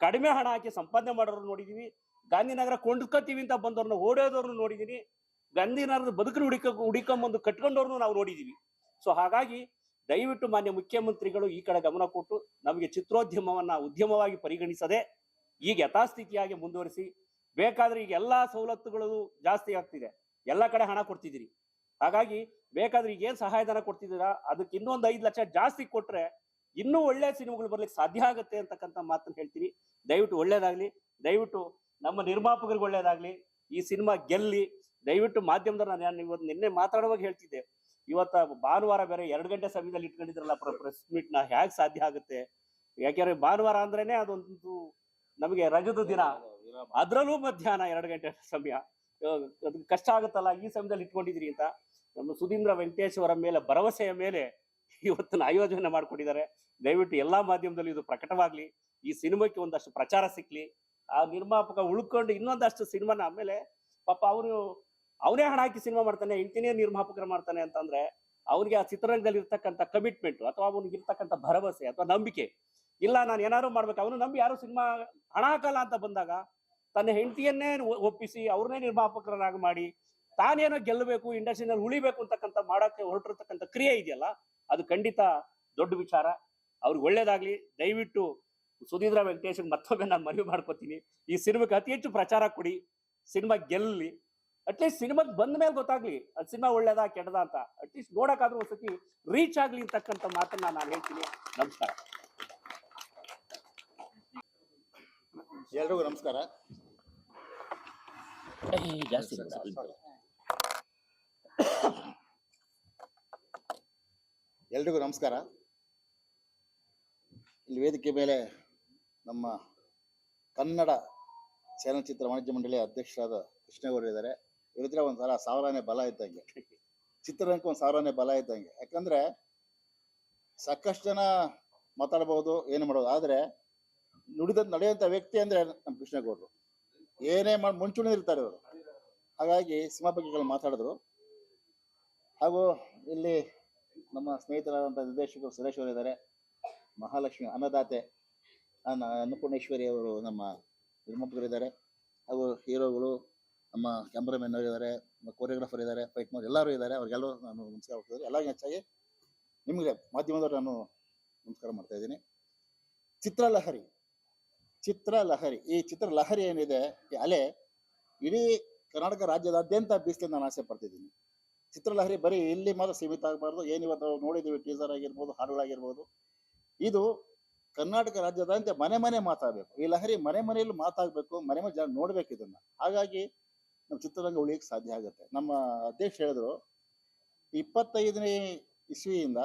ಕಡಿಮೆ ಹಣ ಹಾಕಿ ಸಂಪಾದನೆ ಮಾಡೋರು ನೋಡಿದೀವಿ. ಗಾಂಧಿನಗರ ಕೊಂಡ್ಕೊತೀವಿ ಅಂತ ಬಂದವ್ರನ್ನ ಓಡೋದವ್ರನ್ನ ನೋಡಿದೀನಿ. ಗಾಂಧಿನಗರದ ಬದುಕನ್ನು ಹುಡುಕ, ಹುಡುಕೊಂಬಂದು ಕಟ್ಕೊಂಡವ್ರನ್ನು ನಾವು ನೋಡಿದೀವಿ. ಸೊ ಹಾಗಾಗಿ ದಯವಿಟ್ಟು ಮಾನ್ಯ ಮುಖ್ಯಮಂತ್ರಿಗಳು ಈ ಕಡೆ ಗಮನ ಕೊಟ್ಟು ನಮಗೆ ಚಿತ್ರೋದ್ಯಮವನ್ನ ಉದ್ಯಮವಾಗಿ ಪರಿಗಣಿಸದೆ ಈಗ ಯಥಾಸ್ಥಿತಿಯಾಗಿ ಮುಂದುವರಿಸಿ. ಬೇಕಾದ್ರೆ ಈಗ ಎಲ್ಲಾ ಸವಲತ್ತುಗಳು ಜಾಸ್ತಿ ಆಗ್ತಿದೆ. ಎಲ್ಲ ಕಡೆ ಹಣ ಕೊಡ್ತಿದ್ದೀರಿ. ಹಾಗಾಗಿ ಬೇಕಾದ್ರೆ ಈಗ ಏನ್ ಸಹಾಯಧನ ಕೊಡ್ತಿದ್ದೀರಾ? ಅದಕ್ಕೆ ಇನ್ನೊಂದು ಐದು ಲಕ್ಷ ಜಾಸ್ತಿ ಕೊಟ್ರೆ ಇನ್ನೂ ಒಳ್ಳೆ ಸಿನಿಮಾಗಳು ಬರ್ಲಿಕ್ಕೆ ಸಾಧ್ಯ ಆಗುತ್ತೆ ಅಂತಕ್ಕಂಥ ಮಾತನ್ನ ಹೇಳ್ತೀನಿ. ದಯವಿಟ್ಟು ಒಳ್ಳೇದಾಗ್ಲಿ, ದಯವಿಟ್ಟು ನಮ್ಮ ನಿರ್ಮಾಪಕರಿಗೆ ಒಳ್ಳೇದಾಗ್ಲಿ, ಈ ಸಿನಿಮಾ ಗೆಲ್ಲಿ, ದಯವಿಟ್ಟು ಮಾಧ್ಯಮದವ್ರು ನಾನು ಇವತ್ತು ನಿನ್ನೆ ಮಾತಾಡುವಾಗ ಹೇಳ್ತಿದ್ದೆ. ಇವತ್ತ ಭಾನುವಾರ ಬೇರೆ ಎರಡು ಗಂಟೆ ಸಮಯದಲ್ಲಿ ಇಟ್ಕೊಂಡಿದ್ರಲ್ಲ ಪ್ರೆಸ್ ಮೀಟ್ನ ಹೇಗೆ ಸಾಧ್ಯ ಆಗುತ್ತೆ? ಯಾಕೆಂದ್ರೆ ಭಾನುವಾರ ಅಂದ್ರೇನೆ ಅದೊಂದು ನಮಗೆ ರಜದ ದಿನ. ಅದ್ರಲ್ಲೂ ಮಧ್ಯಾಹ್ನ ಎರಡು ಗಂಟೆ ಸಮಯ. ಅದು ಕಷ್ಟ ಆಗುತ್ತಲ್ಲ, ಈ ಸಮಯದಲ್ಲಿ ಇಟ್ಕೊಂಡಿದ್ರಿ ಅಂತ. ನಮ್ಮ ಸುಧೀಂದ್ರ ವೆಂಕಟೇಶ್ ಅವರ ಮೇಲೆ, ಭರವಸೆಯ ಮೇಲೆ ಇವತ್ತನ್ನ ಆಯೋಜನೆ ಮಾಡ್ಕೊಂಡಿದ್ದಾರೆ. ದಯವಿಟ್ಟು ಎಲ್ಲಾ ಮಾಧ್ಯಮದಲ್ಲಿ ಇದು ಪ್ರಕಟವಾಗ್ಲಿ. ಈ ಸಿನಿಮಾಕ್ಕೆ ಒಂದಷ್ಟು ಪ್ರಚಾರ ಸಿಕ್ಲಿ. ಆ ನಿರ್ಮಾಪಕ ಉಳ್ಕೊಂಡು ಇನ್ನೊಂದಷ್ಟು ಸಿನಿಮಾನ ಆಮೇಲೆ ಪಾಪ ಅವನು ಅವನೇ ಹಣ ಹಾಕಿ ಸಿನಿಮಾ ಮಾಡ್ತಾನೆ, ಇಂಜಿನಿಯರ್ ನಿರ್ಮಾಪಕರು ಮಾಡ್ತಾನೆ ಅಂತಂದ್ರೆ ಅವನಿಗೆ ಆ ಚಿತ್ರರಂಗದಲ್ಲಿ ಇರ್ತಕ್ಕಂಥ ಕಮಿಟ್ಮೆಂಟ್ ಅಥವಾ ಅವನಿಗೆ ಇರ್ತಕ್ಕಂಥ ಭರವಸೆ ಅಥವಾ ನಂಬಿಕೆ ಇಲ್ಲ, ನಾನು ಏನಾದ್ರು ಮಾಡ್ಬೇಕು. ಅವನು ನಂಬಿ ಯಾರು ಸಿನಿಮಾ ಹಣ ಹಾಕಲ್ಲ ಅಂತ ಬಂದಾಗ ತನ್ನ ಹೆಂಡತಿಯನ್ನೇ ಒಪ್ಪಿಸಿ ಅವ್ರನ್ನೇ ನಿರ್ಮಾಪಕರನ್ನಾಗಿ ಮಾಡಿ ತಾನೇನೋ ಗೆಲ್ಲಬೇಕು, ಇಂಡಸ್ಟ್ರಿನಲ್ಲಿ ಉಳಿಬೇಕು ಅಂತಕ್ಕಂಥ ಮಾಡಕ್ಕೆ ಹೊರಟಿರ್ತಕ್ಕಂಥ ಕ್ರಿಯೆ ಇದೆಯಲ್ಲ ಅದು ಖಂಡಿತ ದೊಡ್ಡ ವಿಚಾರ. ಅವ್ರಿಗೆ ಒಳ್ಳೇದಾಗ್ಲಿ. ದಯವಿಟ್ಟು ಸುಧೀಂದ್ರ ವೆಂಕಟೇಶ್ ಮತ್ತೊಮ್ಮೆ ನಾನು ಮನವಿ ಮಾಡ್ಕೋತೀನಿ. ಈ ಸಿನಿಮಾಕ್ಕೆ ಅತಿ ಹೆಚ್ಚು ಪ್ರಚಾರ ಕೊಡಿ. ಸಿನಿಮಾ ಗೆಲ್ಲಿ. ಅಟ್ಲೀಸ್ಟ್ ಸಿನಿಮಾಗೆ ಬಂದ ಮೇಲೆ ಗೊತ್ತಾಗ್ಲಿ. ಅದು ಸಿನಿಮಾ ಒಳ್ಳೇದಾ ಕೆಟ್ಟದಾ ಅಂತ. ಅಟ್ಲೀಸ್ಟ್ ನೋಡಕ್ಕಾದ್ರೂ ಒಂದ್ಸತಿ ರೀಚ್ ಆಗ್ಲಿ ಅಂತಕ್ಕಂಥ ಮಾತನ್ನ ನಾನು ಹೇಳ್ತೀನಿ. ನಮಸ್ಕಾರ. ಎಲ್ರಿಗೂ ನಮಸ್ಕಾರ. ಜಾಸ್ತಿ ಬೇಡ, ಅಲ್ಪ. ಎಲ್ರಿಗೂ ನಮಸ್ಕಾರ. ಇಲ್ಲಿ ವೇದಿಕೆ ಮೇಲೆ ನಮ್ಮ ಕನ್ನಡ ಚಲನಚಿತ್ರ ವಾಣಿಜ್ಯ ಮಂಡಳಿಯ ಅಧ್ಯಕ್ಷರಾದ ಕೃಷ್ಣೇಗೌಡರಿದ್ದಾರೆ ಇದ್ದಾರೆ. ಇವರಿದ್ರೆ ಒಂಥರ ಸಾವಿರನೇ ಬಲ ಇದ್ದಂಗೆ. ಚಿತ್ರರಂಗಕ್ಕೆ ಒಂದು ಸಾವಿರನೇ ಬಲ ಇದ್ದಂಗೆ. ಯಾಕಂದ್ರೆ ಸಾಕಷ್ಟು ಜನ ಮಾತಾಡ್ಬೋದು, ಏನು ಮಾಡೋದು ಆದರೆ ನುಡಿದ ನಡೆಯುವಂಥ ವ್ಯಕ್ತಿ ಅಂದ್ರೆ ನಮ್ಮ ಕೃಷ್ಣೇಗೌಡರು. ಏನೇ ಮಾಡಿ ಮುಂಚೂಣಿ ಇರ್ತಾರೆ ಇವರು. ಹಾಗಾಗಿ ಸಿನಿಮಾ ಬಗ್ಗೆಗಳು ಮಾತಾಡಿದ್ರು. ಹಾಗೂ ಇಲ್ಲಿ ನಮ್ಮ ಸ್ನೇಹಿತರಾದಂಥ ನಿರ್ದೇಶಕರು ಸುರೇಶ್ ಅವರು ಇದ್ದಾರೆ ಮಹಾಲಕ್ಷ್ಮಿ ಅನ್ನದಾತೆ ಅನ್ನ ಅನ್ನಪೂರ್ಣೇಶ್ವರಿ ಅವರು ನಮ್ಮ ನಿರ್ಮಾಪಕರಿದ್ದಾರೆ ಹಾಗೂ ಹೀರೋಗಳು ನಮ್ಮ ಕ್ಯಾಮ್ರಾಮನ್ ಅವರು ಇದ್ದಾರೆ ಕೊರಿಯೋಗ್ರಾಫರ್ ಇದ್ದಾರೆ ಫೈಟ್ ಮಾಡಿ ಎಲ್ಲರೂ ಇದ್ದಾರೆ. ಅವ್ರಿಗೆಲ್ಲರೂ ನಾನು ನಮಸ್ಕಾರ ಹೋಗ್ತಿದ್ದಾರೆ ಎಲ್ಲರಿಗೂ ಹೆಚ್ಚಾಗಿ ನಿಮಗೆ ಮಾಧ್ಯಮದವರು ನಾನು ನಮಸ್ಕಾರ ಮಾಡ್ತಾ ಇದ್ದೀನಿ. ಚಿತ್ರಲಹರಿ ಚಿತ್ರಲಹರಿ, ಈ ಚಿತ್ರ ಲಹರಿ ಏನಿದೆ, ಈ ಅಲೆ ಇಡೀ ಕರ್ನಾಟಕ ರಾಜ್ಯದಾದ್ಯಂತ ಬೀಸಲಿ ನಾನು ಆಸೆ ಪಡ್ತಿದ್ದೀನಿ. ಚಿತ್ರಲಹರಿ ಬರೀ ಇಲ್ಲಿ ಮಾತ್ರ ಸೀಮಿತ ಆಗಬಾರ್ದು. ಏನಿವತ್ತು ನಾವು ನೋಡಿದ್ದೀವಿ ಟೀಸರ್ ಆಗಿರ್ಬೋದು, ಹಾಡುಗಳಾಗಿರ್ಬೋದು. ಇದು ಕರ್ನಾಟಕ ರಾಜ್ಯದಂತೆ ಮನೆ ಮನೆ ಮಾತಾಗಬೇಕು ಈ ಲಹರಿ ಮನೆ ಮನೆಯಲ್ಲೂ ಮಾತಾಗಬೇಕು ಮನೆ ಮನೆ ಜನ ನೋಡ್ಬೇಕು ಇದನ್ನ. ಹಾಗಾಗಿ ನಮ್ಮ ಚಿತ್ರರಂಗ ಉಳಿಯಕ್ಕೆ ಸಾಧ್ಯ ಆಗುತ್ತೆ. ನಮ್ಮ ಅಧ್ಯಕ್ಷ ಹೇಳಿದ್ರು, ಇಪ್ಪತ್ತೈದನೇ ಇಸ್ವಿಯಿಂದ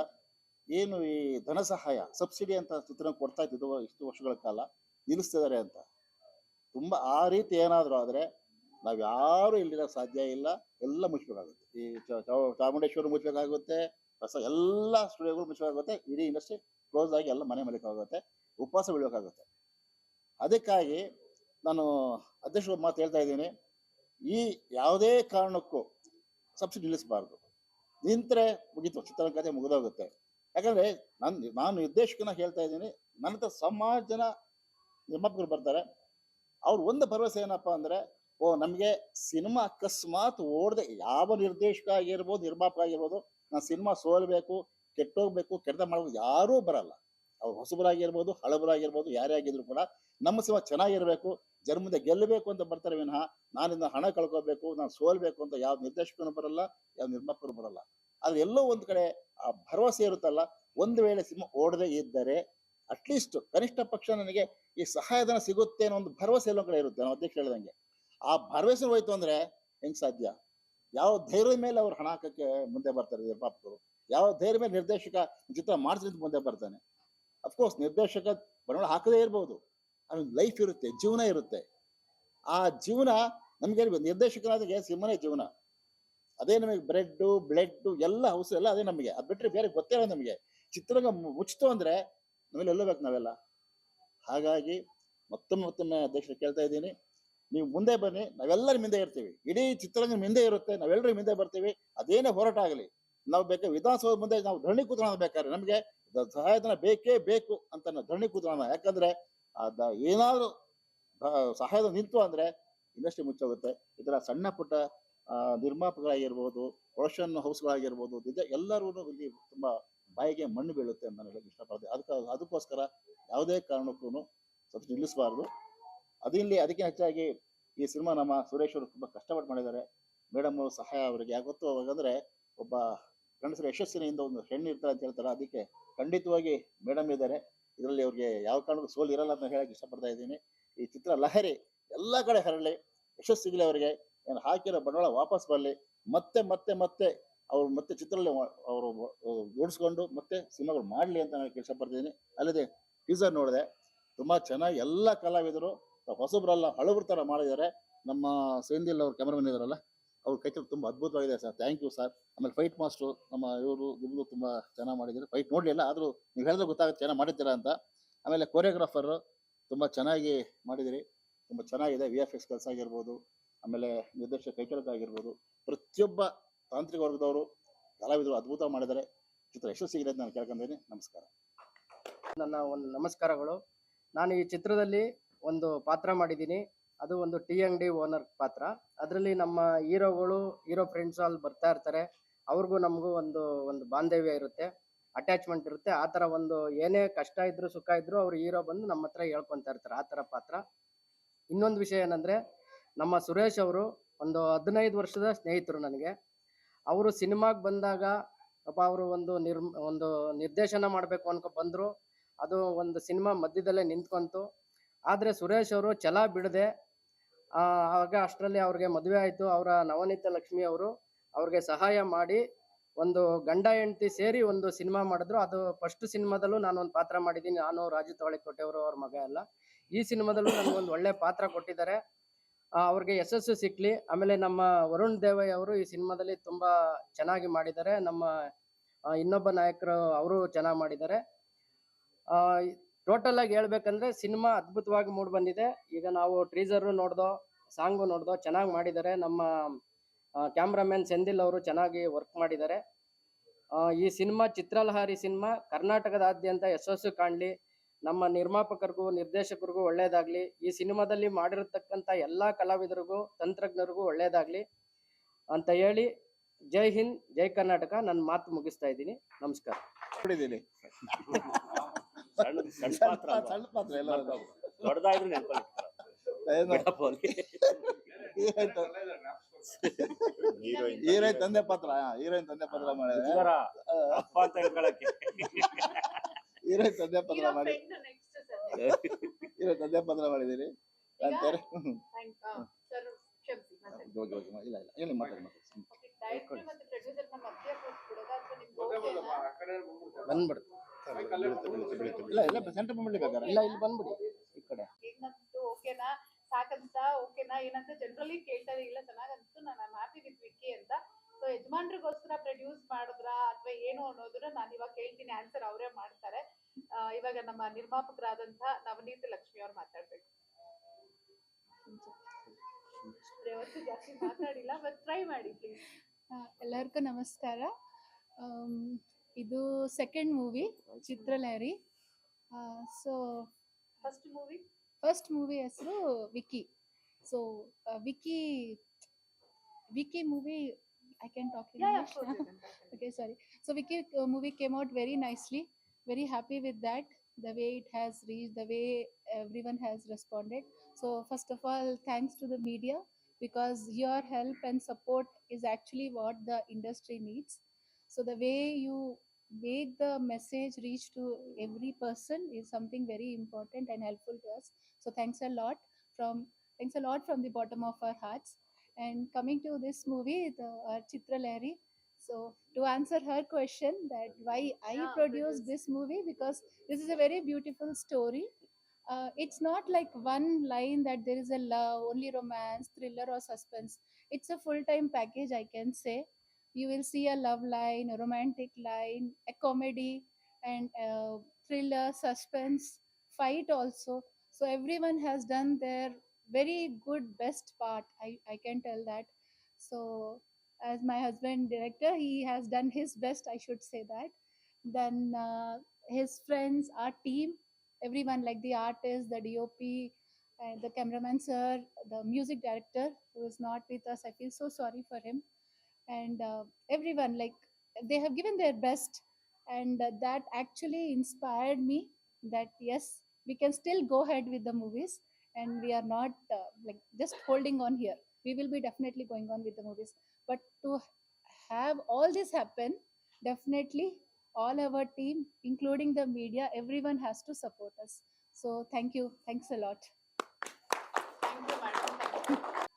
ಏನು ಈ ಧನ ಸಹಾಯ, ಸಬ್ಸಿಡಿ ಅಂತ ಚಿತ್ರರಂಗ ಕೊಡ್ತಾ ಇದ್ದಿದ್ದು ಇಷ್ಟು ವರ್ಷಗಳ ಕಾಲ ನಿಲ್ಲಿಸ್ತಿದ್ದಾರೆ ಅಂತ. ತುಂಬಾ ಆ ರೀತಿ ಏನಾದರೂ ಆದರೆ ನಾವು ಯಾರು ಸಾಧ್ಯ ಇಲ್ಲ. ಎಲ್ಲ ಮುಚ್ಚಬೇಕಾಗುತ್ತೆ ಈ ಚಾಮುಂಡೇಶ್ವರ ಮುಚ್ಚಬೇಕಾಗುತ್ತೆ ಹೊಸ ಎಲ್ಲ ಸ್ಟುಡಿಯೋಗಳು ಮುಚ್ಚಬೇಕಾಗುತ್ತೆ ಇಡೀ ಇಂಡಸ್ಟ್ರಿ ಕ್ಲೋಸ್ ಆಗಿ ಎಲ್ಲ ಮನೆ ಮಲಿಕಾಗುತ್ತೆ. ಉಪವಾಸ ಬೀಳಬೇಕಾಗುತ್ತೆ. ಅದಕ್ಕಾಗಿ ನಾನು ಅಧ್ಯಕ್ಷ ಮಾತು ಹೇಳ್ತಾ ಇದ್ದೀನಿ. ಈ ಯಾವುದೇ ಕಾರಣಕ್ಕೂ ಸಬ್ಸಿಡಿ ನಿಲ್ಲಿಸಬಾರ್ದು. ನಿಂತರೆ ಮುಗಿತು. ಚಿತ್ರರಂಗ ಕಥೆ ಮುಗಿದೋಗುತ್ತೆ. ಯಾಕಂದರೆ ನನ್ನ ನಾನು ನಿರ್ದೇಶಕನ ಹೇಳ್ತಾ ಇದ್ದೀನಿ. ನನ್ನ ಹತ್ರ ಸುಮಾರು ಜನ ನಿರ್ಮಾಪಕರು ಬರ್ತಾರೆ. ಅವ್ರು ಒಂದು ಭರವಸೆ ಏನಪ್ಪಾ ಅಂದ್ರೆ ಓ, ನಮಗೆ ಸಿನಿಮಾ ಅಕಸ್ಮಾತ್ ಓಡದೆ ಯಾವ ನಿರ್ದೇಶಕ ಆಗಿರ್ಬೋದು, ನಿರ್ಮಾಪಕ ಆಗಿರ್ಬೋದು ನಾನು ಸಿನಿಮಾ ಸೋಲ್ಬೇಕು, ಕೆಟ್ಟೋಗ್ಬೇಕು ಕೆಟ್ಟದ ಮಾಡೋದು ಯಾರೂ ಬರಲ್ಲ. ಅವ್ರು ಹೊಸಬರಾಗಿರ್ಬೋದು, ಹಳಬರಾಗಿರ್ಬೋದು, ಯಾರೇ ಆಗಿದ್ರು ಕೂಡ ನಮ್ಮ ಸಿನಿಮಾ ಚೆನ್ನಾಗಿರ್ಬೇಕು ಜನ ಮುಂದೆ ಗೆಲ್ಲಬೇಕು ಅಂತ ಬರ್ತಾರೆ ವಿನಃ ನಾನಿಂದ ಹಣ ಕಳ್ಕೋಬೇಕು, ನಾನು ಸೋಲ್ಬೇಕು ಅಂತ ಯಾವ ನಿರ್ದೇಶಕನು ಬರಲ್ಲ, ಯಾವ ನಿರ್ಮಾಪಕರು ಬರಲ್ಲ. ಆದ್ರೆ ಎಲ್ಲೋ ಒಂದ್ ಕಡೆ ಆ ಭರವಸೆ ಇರುತ್ತಲ್ಲ, ಒಂದು ವೇಳೆ ಸಿನಿಮಾ ಓಡದೆ ಇದ್ದರೆ ಅಟ್ಲೀಸ್ಟ್ ಕನಿಷ್ಠ ಪಕ್ಷ ನನಗೆ ಈ ಸಹಾಯಧನ ಸಿಗುತ್ತೆ ಅನ್ನೋ ಒಂದು ಭರವಸೆ ಎಲ್ಲೋ ಕಡೆ ಇರುತ್ತೆ ನಾವು ಅಧ್ಯಕ್ಷ ಹೇಳ್ದಂಗೆ. ಆ ಭರವಸೆ ಹೋಯ್ತು ಅಂದ್ರೆ ಹೆಂಗ್ ಸಾಧ್ಯ? ಯಾವ ಧೈರ್ಯದ ಮೇಲೆ ಅವ್ರು ಹಣ ಹಾಕಕ್ಕೆ ಮುಂದೆ ಬರ್ತಾರೆ ನಿರ್ಮಾಪಕರು ಯಾವ ಧೈರ್ಯ ಮೇಲೆ ನಿರ್ದೇಶಕ ಚಿತ್ರ ಅಂತ ಮುಂದೆ ಬರ್ತಾನೆ? ಅಫ್ಕೋರ್ಸ್ ನಿರ್ದೇಶಕ ಬಂಡವಾಳ ಹಾಕದೇ ಇರ್ಬೋದು. ಅವ್ನ ಲೈಫ್ ಇರುತ್ತೆ, ಜೀವನ ಇರುತ್ತೆ. ಆ ಜೀವನ ನಮ್ಗೆ ನಿರ್ದೇಶಕನಾದ್ರೆ ಸಿನಿಮಾನೇ ಜೀವನ. ಅದೇ ನಮಗೆ ಬ್ರೆಡ್ ಬ್ಲಡ್ ಎಲ್ಲ ಹೌಸ್ ಎಲ್ಲ ಅದೇ ನಮಗೆ. ಅದ್ ಬಿಟ್ರೆ ಬೇರೆ ಗೊತ್ತೇ ಇಲ್ಲ ನಮಗೆ. ಚಿತ್ರರಂಗ ಮುಚ್ಚಿತು ಅಂದ್ರೆ ನಮ್ಮಲ್ಲಿ ಎಲ್ಲಬೇಕು ನಾವೆಲ್ಲ. ಹಾಗಾಗಿ ಮತ್ತೊಮ್ಮೆ ಮತ್ತೊಮ್ಮೆ ಅಧ್ಯಕ್ಷರು ಕೇಳ್ತಾ ಇದ್ದೀನಿ. ನೀವು ಮುಂದೆ ಬನ್ನಿ, ನಾವೆಲ್ಲರ ಮುಂದೆ ಇರ್ತೀವಿ. ಇಡೀ ಚಿತ್ರರಂಗ ಮುಂದೆ ಇರುತ್ತೆ, ನಾವೆಲ್ಲರೂ ಮುಂದೆ ಬರ್ತೀವಿ. ಅದೇನೇ ಹೋರಾಟ ಆಗಲಿ, ನಾವು ಬೇಕಾದ್ರೆ ವಿಧಾನಸೌಧ ಮುಂದೆ ನಾವು ಧರಣಿ ಕೂತ್ಕೊಳ್ಳೋಣ ಬೇಕಾದ್ರೆ ನಮಗೆ ಸಹಾಯಧನ ಬೇಕೇ ಬೇಕು ಅಂತ ನಾವು ಧರಣಿ ಕೂತ್ಕೊಳ್ಳೋಣ. ಯಾಕಂದ್ರೆ ಏನಾದ್ರು ಸಹಾಯಧನ ನಿಂತು ಅಂದ್ರೆ ಇಂಡಸ್ಟ್ರಿ ಮುಚ್ಚೋಗುತ್ತೆ. ಇದರ ಸಣ್ಣ ಪುಟ್ಟ ನಿರ್ಮಾಪಕರಾಗಿರ್ಬೋದು ಪ್ರೊಡಕ್ಷನ್ ಹೌಸ್ಗಳಾಗಿರ್ಬೋದು ಎಲ್ಲರೂ ಇಲ್ಲಿ ತುಂಬಾ ಬಾಯಿಗೆ ಮಣ್ಣು ಬೀಳುತ್ತೆ ಅಂತ ನಾನು ಹೇಳಕ್ ಇಷ್ಟಪಡ್ತೀನಿ. ಅದಕ್ಕೆ, ಅದಕ್ಕೋಸ್ಕರ ಯಾವುದೇ ಕಾರಣಕ್ಕೂ ಸ್ವಲ್ಪ ನಿಲ್ಲಿಸಬಾರ್ದು. ಅದಿಲ್ಲಿ ಅದಕ್ಕೆ ಹೆಚ್ಚಾಗಿ ಈ ಸಿನಿಮಾ ನಮ್ಮ ಸುರೇಶ್ ಅವರು ತುಂಬಾ ಕಷ್ಟಪಟ್ಟು ಮಾಡಿದ್ದಾರೆ. ಮೇಡಮ್ ಅವರು ಸಹಾಯ ಅವರಿಗೆ. ಯಾವತ್ತೂ ಅವಾಗಂದ್ರೆ ಒಬ್ಬ ಗಂಡಸರು ಯಶಸ್ಸಿನಿಂದ ಒಂದು ಹೆಣ್ಣು ಇರ್ತಾರೆ ಅಂತ ಹೇಳ್ತಾರೆ. ಅದಕ್ಕೆ ಖಂಡಿತವಾಗಿ ಮೇಡಮ್ ಇದ್ದಾರೆ. ಇದರಲ್ಲಿ ಅವ್ರಿಗೆ ಯಾವ ಕಾರಣಕ್ಕೂ ಸೋಲ್ ಇರಲ್ಲ ಅಂತ ಹೇಳಕ್ ಇಷ್ಟಪಡ್ತಾ ಇದ್ದೀನಿ. ಈ ಚಿತ್ರ ಲಹರಿ ಎಲ್ಲ ಕಡೆ ಹರಳಿ ಯಶಸ್ಸು ಸಿಗಲಿ ಅವರಿಗೆ. ಏನು ಹಾಕಿರೋ ಬಂಡವಾಳ ವಾಪಸ್ ಬರಲಿ. ಮತ್ತೆ ಮತ್ತೆ ಮತ್ತೆ ಅವ್ರು ಮತ್ತೆ ಚಿತ್ರದಲ್ಲಿ ಅವರು ಜೋಡಿಸ್ಕೊಂಡು ಮತ್ತೆ ಸಿನಿಮಾಗಳು ಮಾಡಲಿ ಅಂತ ನಾನು ಇಷ್ಟಪಡ್ತಿದ್ದೀನಿ ಅಲ್ಲದೆ ಟೀಸರ್ ನೋಡಿದೆ. ತುಂಬ ಚೆನ್ನಾಗಿ ಎಲ್ಲ ಕಲಾವಿದರು ಹೊಸಬ್ರಲ್ಲ ಹಳಬ್ರ ಥರ ಮಾಡಿದ್ದಾರೆ. ನಮ್ಮ ಸೇಂದಿಲ್ ಅವ್ರ ಕ್ಯಾಮ್ರಾಮನ್ ಇದಾರಲ್ಲ, ಅವ್ರ ಕೈಚಲ್ ತುಂಬಾ ಅದ್ಭುತವಾಗಿದೆ ಸರ್. ಥ್ಯಾಂಕ್ ಯು ಸರ್ ಆಮೇಲೆ ಫೈಟ್ ಮಾಸ್ಟ್ರು ನಮ್ಮ ಇವರು ನಿಮ್ದು ತುಂಬಾ ಚೆನ್ನಾಗಿ ಮಾಡಿದ್ದಾರೆ. ಫೈಟ್ ನೋಡಲಿಲ್ಲ, ಆದರೂ ನೀವು ಹೇಳಿದ್ರೆ ಗೊತ್ತಾಗುತ್ತೆ ಚೆನ್ನಾಗಿ ಮಾಡಿದ್ದೀರಾ ಅಂತ. ಆಮೇಲೆ ಕೊರಿಯೋಗ್ರಾಫರು ತುಂಬಾ ಚೆನ್ನಾಗಿ ಮಾಡಿದಿರಿ. ತುಂಬಾ ಚೆನ್ನಾಗಿದೆ. ವಿ ಎಫ್ ಎಕ್ಸ್ ಕೆಲಸ ಆಗಿರ್ಬೋದು, ಆಮೇಲೆ ನಿರ್ದೇಶಕ ಕೈಚಲಕ ಆಗಿರ್ಬೋದು. ಪ್ರತಿಯೊಬ್ಬ ತಾಂತ್ರಿಕ ವರ್ಗದವರು ಕಲಾವಿದರು ಅದ್ಭುತ ಮಾಡಿದ್ದಾರೆ. ಚಿತ್ರ ಯಶಸ್ಸಿಗಿದೆ ಅಂತ ನಾನು ಕೇಳ್ಕೊಂಡಿದ್ದೀನಿ ನಮಸ್ಕಾರ. ನನ್ನ ಒಂದು ನಮಸ್ಕಾರಗಳು. ನಾನು ಈ ಚಿತ್ರದಲ್ಲಿ ಒಂದು ಪಾತ್ರ ಮಾಡಿದ್ದೀನಿ. ಅದು ಒಂದು ಟೀ ಅಂಗಡಿ ಓನರ್ ಪಾತ್ರ. ಅದರಲ್ಲಿ ನಮ್ಮ ಹೀರೋಗಳು, ಹೀರೋ ಫ್ರೆಂಡ್ಸ್ ಅಲ್ಲಿ ಬರ್ತಾ ಇರ್ತಾರೆ. ಅವ್ರಿಗೂ ನಮಗೂ ಒಂದು ಒಂದು ಬಾಂಧವ್ಯ ಇರುತ್ತೆ, ಅಟ್ಯಾಚ್ಮೆಂಟ್ ಇರುತ್ತೆ. ಆ ಥರ ಒಂದು ಏನೇ ಕಷ್ಟ ಇದ್ರು, ಸುಖ ಇದ್ರು ಅವ್ರು ಹೀರೋ ಬಂದು ನಮ್ಮ ಹತ್ರ ಹೇಳ್ಕೊತಾ ಇರ್ತಾರೆ ಆ ಥರ ಪಾತ್ರ. ಇನ್ನೊಂದು ವಿಷಯ ಏನಂದ್ರೆ, ನಮ್ಮ ಸುರೇಶ್ ಅವರು ಒಂದು ಹದಿನೈದು ವರ್ಷದ ಸ್ನೇಹಿತರು ನನಗೆ. ಅವರು ಸಿನಿಮಾಗೆ ಬಂದಾಗ ಪಾಪ ಅವರು ಒಂದು ನಿರ್ ಒಂದು ನಿರ್ದೇಶನ ಮಾಡಬೇಕು ಅನ್ಕೊ ಬಂದರು. ಅದು ಒಂದು ಸಿನಿಮಾ ಮಧ್ಯದಲ್ಲೇ ನಿಂತ್ಕೊಂತು. ಆದರೆ ಸುರೇಶ್ ಅವರು ಛಲ ಬಿಡದೆ ಆಗ ಅಷ್ಟರಲ್ಲಿ ಅವ್ರಿಗೆ ಮದುವೆ ಆಯಿತು. ಅವರ ನವನೀತ ಲಕ್ಷ್ಮಿ ಅವರು ಅವ್ರಿಗೆ ಸಹಾಯ ಮಾಡಿ ಒಂದು ಗಂಡ ಹೆಂಡತಿ ಸೇರಿ ಒಂದು ಸಿನಿಮಾ ಮಾಡಿದ್ರು. ಅದು ಫಸ್ಟ್ ಸಿನಿಮಾದಲ್ಲೂ ನಾನು ಒಂದು ಪಾತ್ರ ಮಾಡಿದ್ದೀನಿ. ನಾನು ರಾಜು ತವಳಿಕೊಟ್ಟೆವರು ಅವ್ರ ಮಗ ಎಲ್ಲ. ಈ ಸಿನಿಮಾದಲ್ಲೂ ನನಗೊಂದು ಒಳ್ಳೆ ಪಾತ್ರ ಕೊಟ್ಟಿದ್ದಾರೆ. ಅವ್ರಿಗೆ ಯಶಸ್ಸು ಸಿಕ್ಲಿ. ಆಮೇಲೆ ನಮ್ಮ ವರುಣ್ ದೇವಯ್ಯ ಅವರು ಈ ಸಿನಿಮಾದಲ್ಲಿ ತುಂಬಾ ಚೆನ್ನಾಗಿ ಮಾಡಿದ್ದಾರೆ. ನಮ್ಮ ಇನ್ನೊಬ್ಬ ನಾಯಕರು ಅವರು ಚೆನ್ನಾಗಿ ಮಾಡಿದ್ದಾರೆ. ಟೋಟಲ್ ಆಗಿ ಹೇಳ್ಬೇಕಂದ್ರೆ ಸಿನಿಮಾ ಅದ್ಭುತವಾಗಿ ಮೂಡ್ ಬಂದಿದೆ. ಈಗ ನಾವು ಟ್ರೀಸರ್ ನೋಡ್ದೋ ಸಾಂಗು ನೋಡ್ದೋ ಚೆನ್ನಾಗಿ ಮಾಡಿದ್ದಾರೆ. ನಮ್ಮ ಕ್ಯಾಮ್ರಾಮನ್ ಸೆಂದಿಲ್ ಅವರು ಚೆನ್ನಾಗಿ ವರ್ಕ್ ಮಾಡಿದ್ದಾರೆ. ಈ ಸಿನಿಮಾ ಚಿತ್ರಲಹಾರಿ ಸಿನಿಮಾ ಕರ್ನಾಟಕದಾದ್ಯಂತ ಯಶಸ್ಸು ಕಾಣಲಿ. ನಮ್ಮ ನಿರ್ಮಾಪಕರಿಗೂ, ನಿರ್ದೇಶಕರಿಗೂ ಒಳ್ಳೇದಾಗ್ಲಿ. ಈ ಸಿನಿಮಾದಲ್ಲಿ ಮಾಡಿರತಕ್ಕಂಥ ಎಲ್ಲಾ ಕಲಾವಿದರಿಗೂ, ತಂತ್ರಜ್ಞರಿಗೂ ಒಳ್ಳೇದಾಗ್ಲಿ ಅಂತ ಹೇಳಿ ಜೈ ಹಿಂದ್, ಜೈ ಕರ್ನಾಟಕ. ನನ್ನ ಮಾತು ಮುಗಿಸ್ತಾ ಇದ್ದೀನಿ. ನಮಸ್ಕಾರ. ಸಣ್ಣ ಸಣ್ಣ ಪಾತ್ರ ಅಲ್ವಾ? ಸಣ್ಣ ಪಾತ್ರ ಎಲ್ಲ ದೊಡ್ಡದಾದ್ರೂ ಹೀರೋಯಿನ್ ತಂದೆ. ಪಾತ್ರ ಹೀರೋಯಿನ್ ತಂದೆ ಪಾತ್ರ ಮಾಡಿದ್ರೆ ಅಪ್ಪ ಅಂತ ಹೇಳ್ಕೊಳಕ್ಕೆ. ಹೀರೋಯಿನ್ ತಂದೆ ಪಾತ್ರ ಮಾಡಿ. ಇರೋ ತಂದೆ ಪಾತ್ರ ಮಾಡಿದ್ದೀರಿ ನಾನು ತೆರೆ ಹ್ಮ್. ಸರ್ ಕ್ಷಮಿಸಿ ಮಾತಾಡಿ. ಓಕೆ, ಓಕೆ, ಇಲ್ಲ ಇಲ್ಲ. ಹೇಳಿ ಮಾತಾಡಿ ಮಾತಾಡಿ. ಹ್ಮ್. ಡೈರೆಕ್ಟರ್ ಮತ್ತೆ ಪ್ರೊಡ್ಯೂಸರ್ನ ಮಧ್ಯ ಕೂತ್ಬಿಡೋದಾ ಅಥವಾ ನಿಮ್ಗೆ ಓಕೆನಾ? ಬಂದ್ಬಿಡ್ತು ಬೀಳುತ್ತೆ, ಬೀಳುತ್ತೆ, ಬೀಳುತ್ತೆ. ಇಲ್ಲ ಇಲ್ಲ ಸೆಂಟರ್ ಮಾಡ್ಲಿ ಬೇಕಾದ್ರೆ. ಇಲ್ಲ ಇಲ್ಲಿ ಬಂದ್ಬಿಡಿ ಈ ಕಡೆ. ಏನಂತು ಓಕೆನಾ? ಸಾಕಂತ ಓಕೆನಾ? ಏನಂತ ಜನರಲಿ ಕೇಳ್ತಾರೆ ಇಲ್ಲ ಚೆನ್ನಾಗನ್ಸ್ತು ನಾನು ಐಮ್ ಹ್ಯಾಪಿ ವಿತ್ ವಿಕ್ಕಿ ಅಂತ. ಸೊ ಯಜಮಾನ್ರಿಗೋಸ್ಕರ ಪ್ರೊಡ್ಯೂಸ್ ಮಾಡಿದ್ರ ಅಥವಾ ಏನು ಅನ್ನೋದನ್ನ ನಾನು ಇವಾಗ ಕೇಳ್ತೀನಿ. ಆನ್ಸರ್ ಅವರೇ ಮಾಡ್ತಾರೆ. ಇವಾಗ ನಮ್ಮ ನಿರ್ಮಾಪಕರಾದಂತ ನವನೀತ್ ಲಕ್ಷ್ಮಿ ಅವ್ರು ಮಾತಾಡ್ಬೇಕು. ಯಾವತ್ತೂ ಜಾಸ್ತಿ ಮಾತಾಡಿಲ್ಲ ಬಟ್ ಟ್ರೈ ಮಾಡಿ ಪ್ಲೀಸ್ ಎಲ್ಲರಿಗೂ ನಮಸ್ಕಾರ. ಇದು second movie Chitralahari so first movie first movie ಹೆಸರು Vicky so Vicky Vicky movie I can talk okay sorry so wiki uh, movie came out very nicely very happy with that the way it has reached the way everyone has responded so first of all thanks to the media because your help and support is actually what the industry needs so the way you make the message reach to every person is something very important and helpful to us so thanks a lot from thanks a lot from the bottom of our hearts and coming to this movie the uh, chitra Lahiri, so to answer her question that why I Yeah, produced produce. this movie because this is a very beautiful story. Uh, it's not like one line that there is a love, only romance, thriller, or suspense. It's a full time package, I can say. You will see a love line, a romantic line, a comedy, and uh, thriller, suspense, fight also. So everyone has done their very good best part. I, I can tell that. So as my husband director he has done his best i should say that then uh, his friends our team everyone like the artist the dop and the cameraman sir the music director who is not with us i feel so sorry for him and uh, everyone like they have given their best and uh, that actually inspired me that yes we can still go ahead with the movies and we are not uh, like just holding on here. We will be definitely going on with the movies. But to have all this happen definitely all our team including the media everyone has to support us. So thank you. Thanks a lot.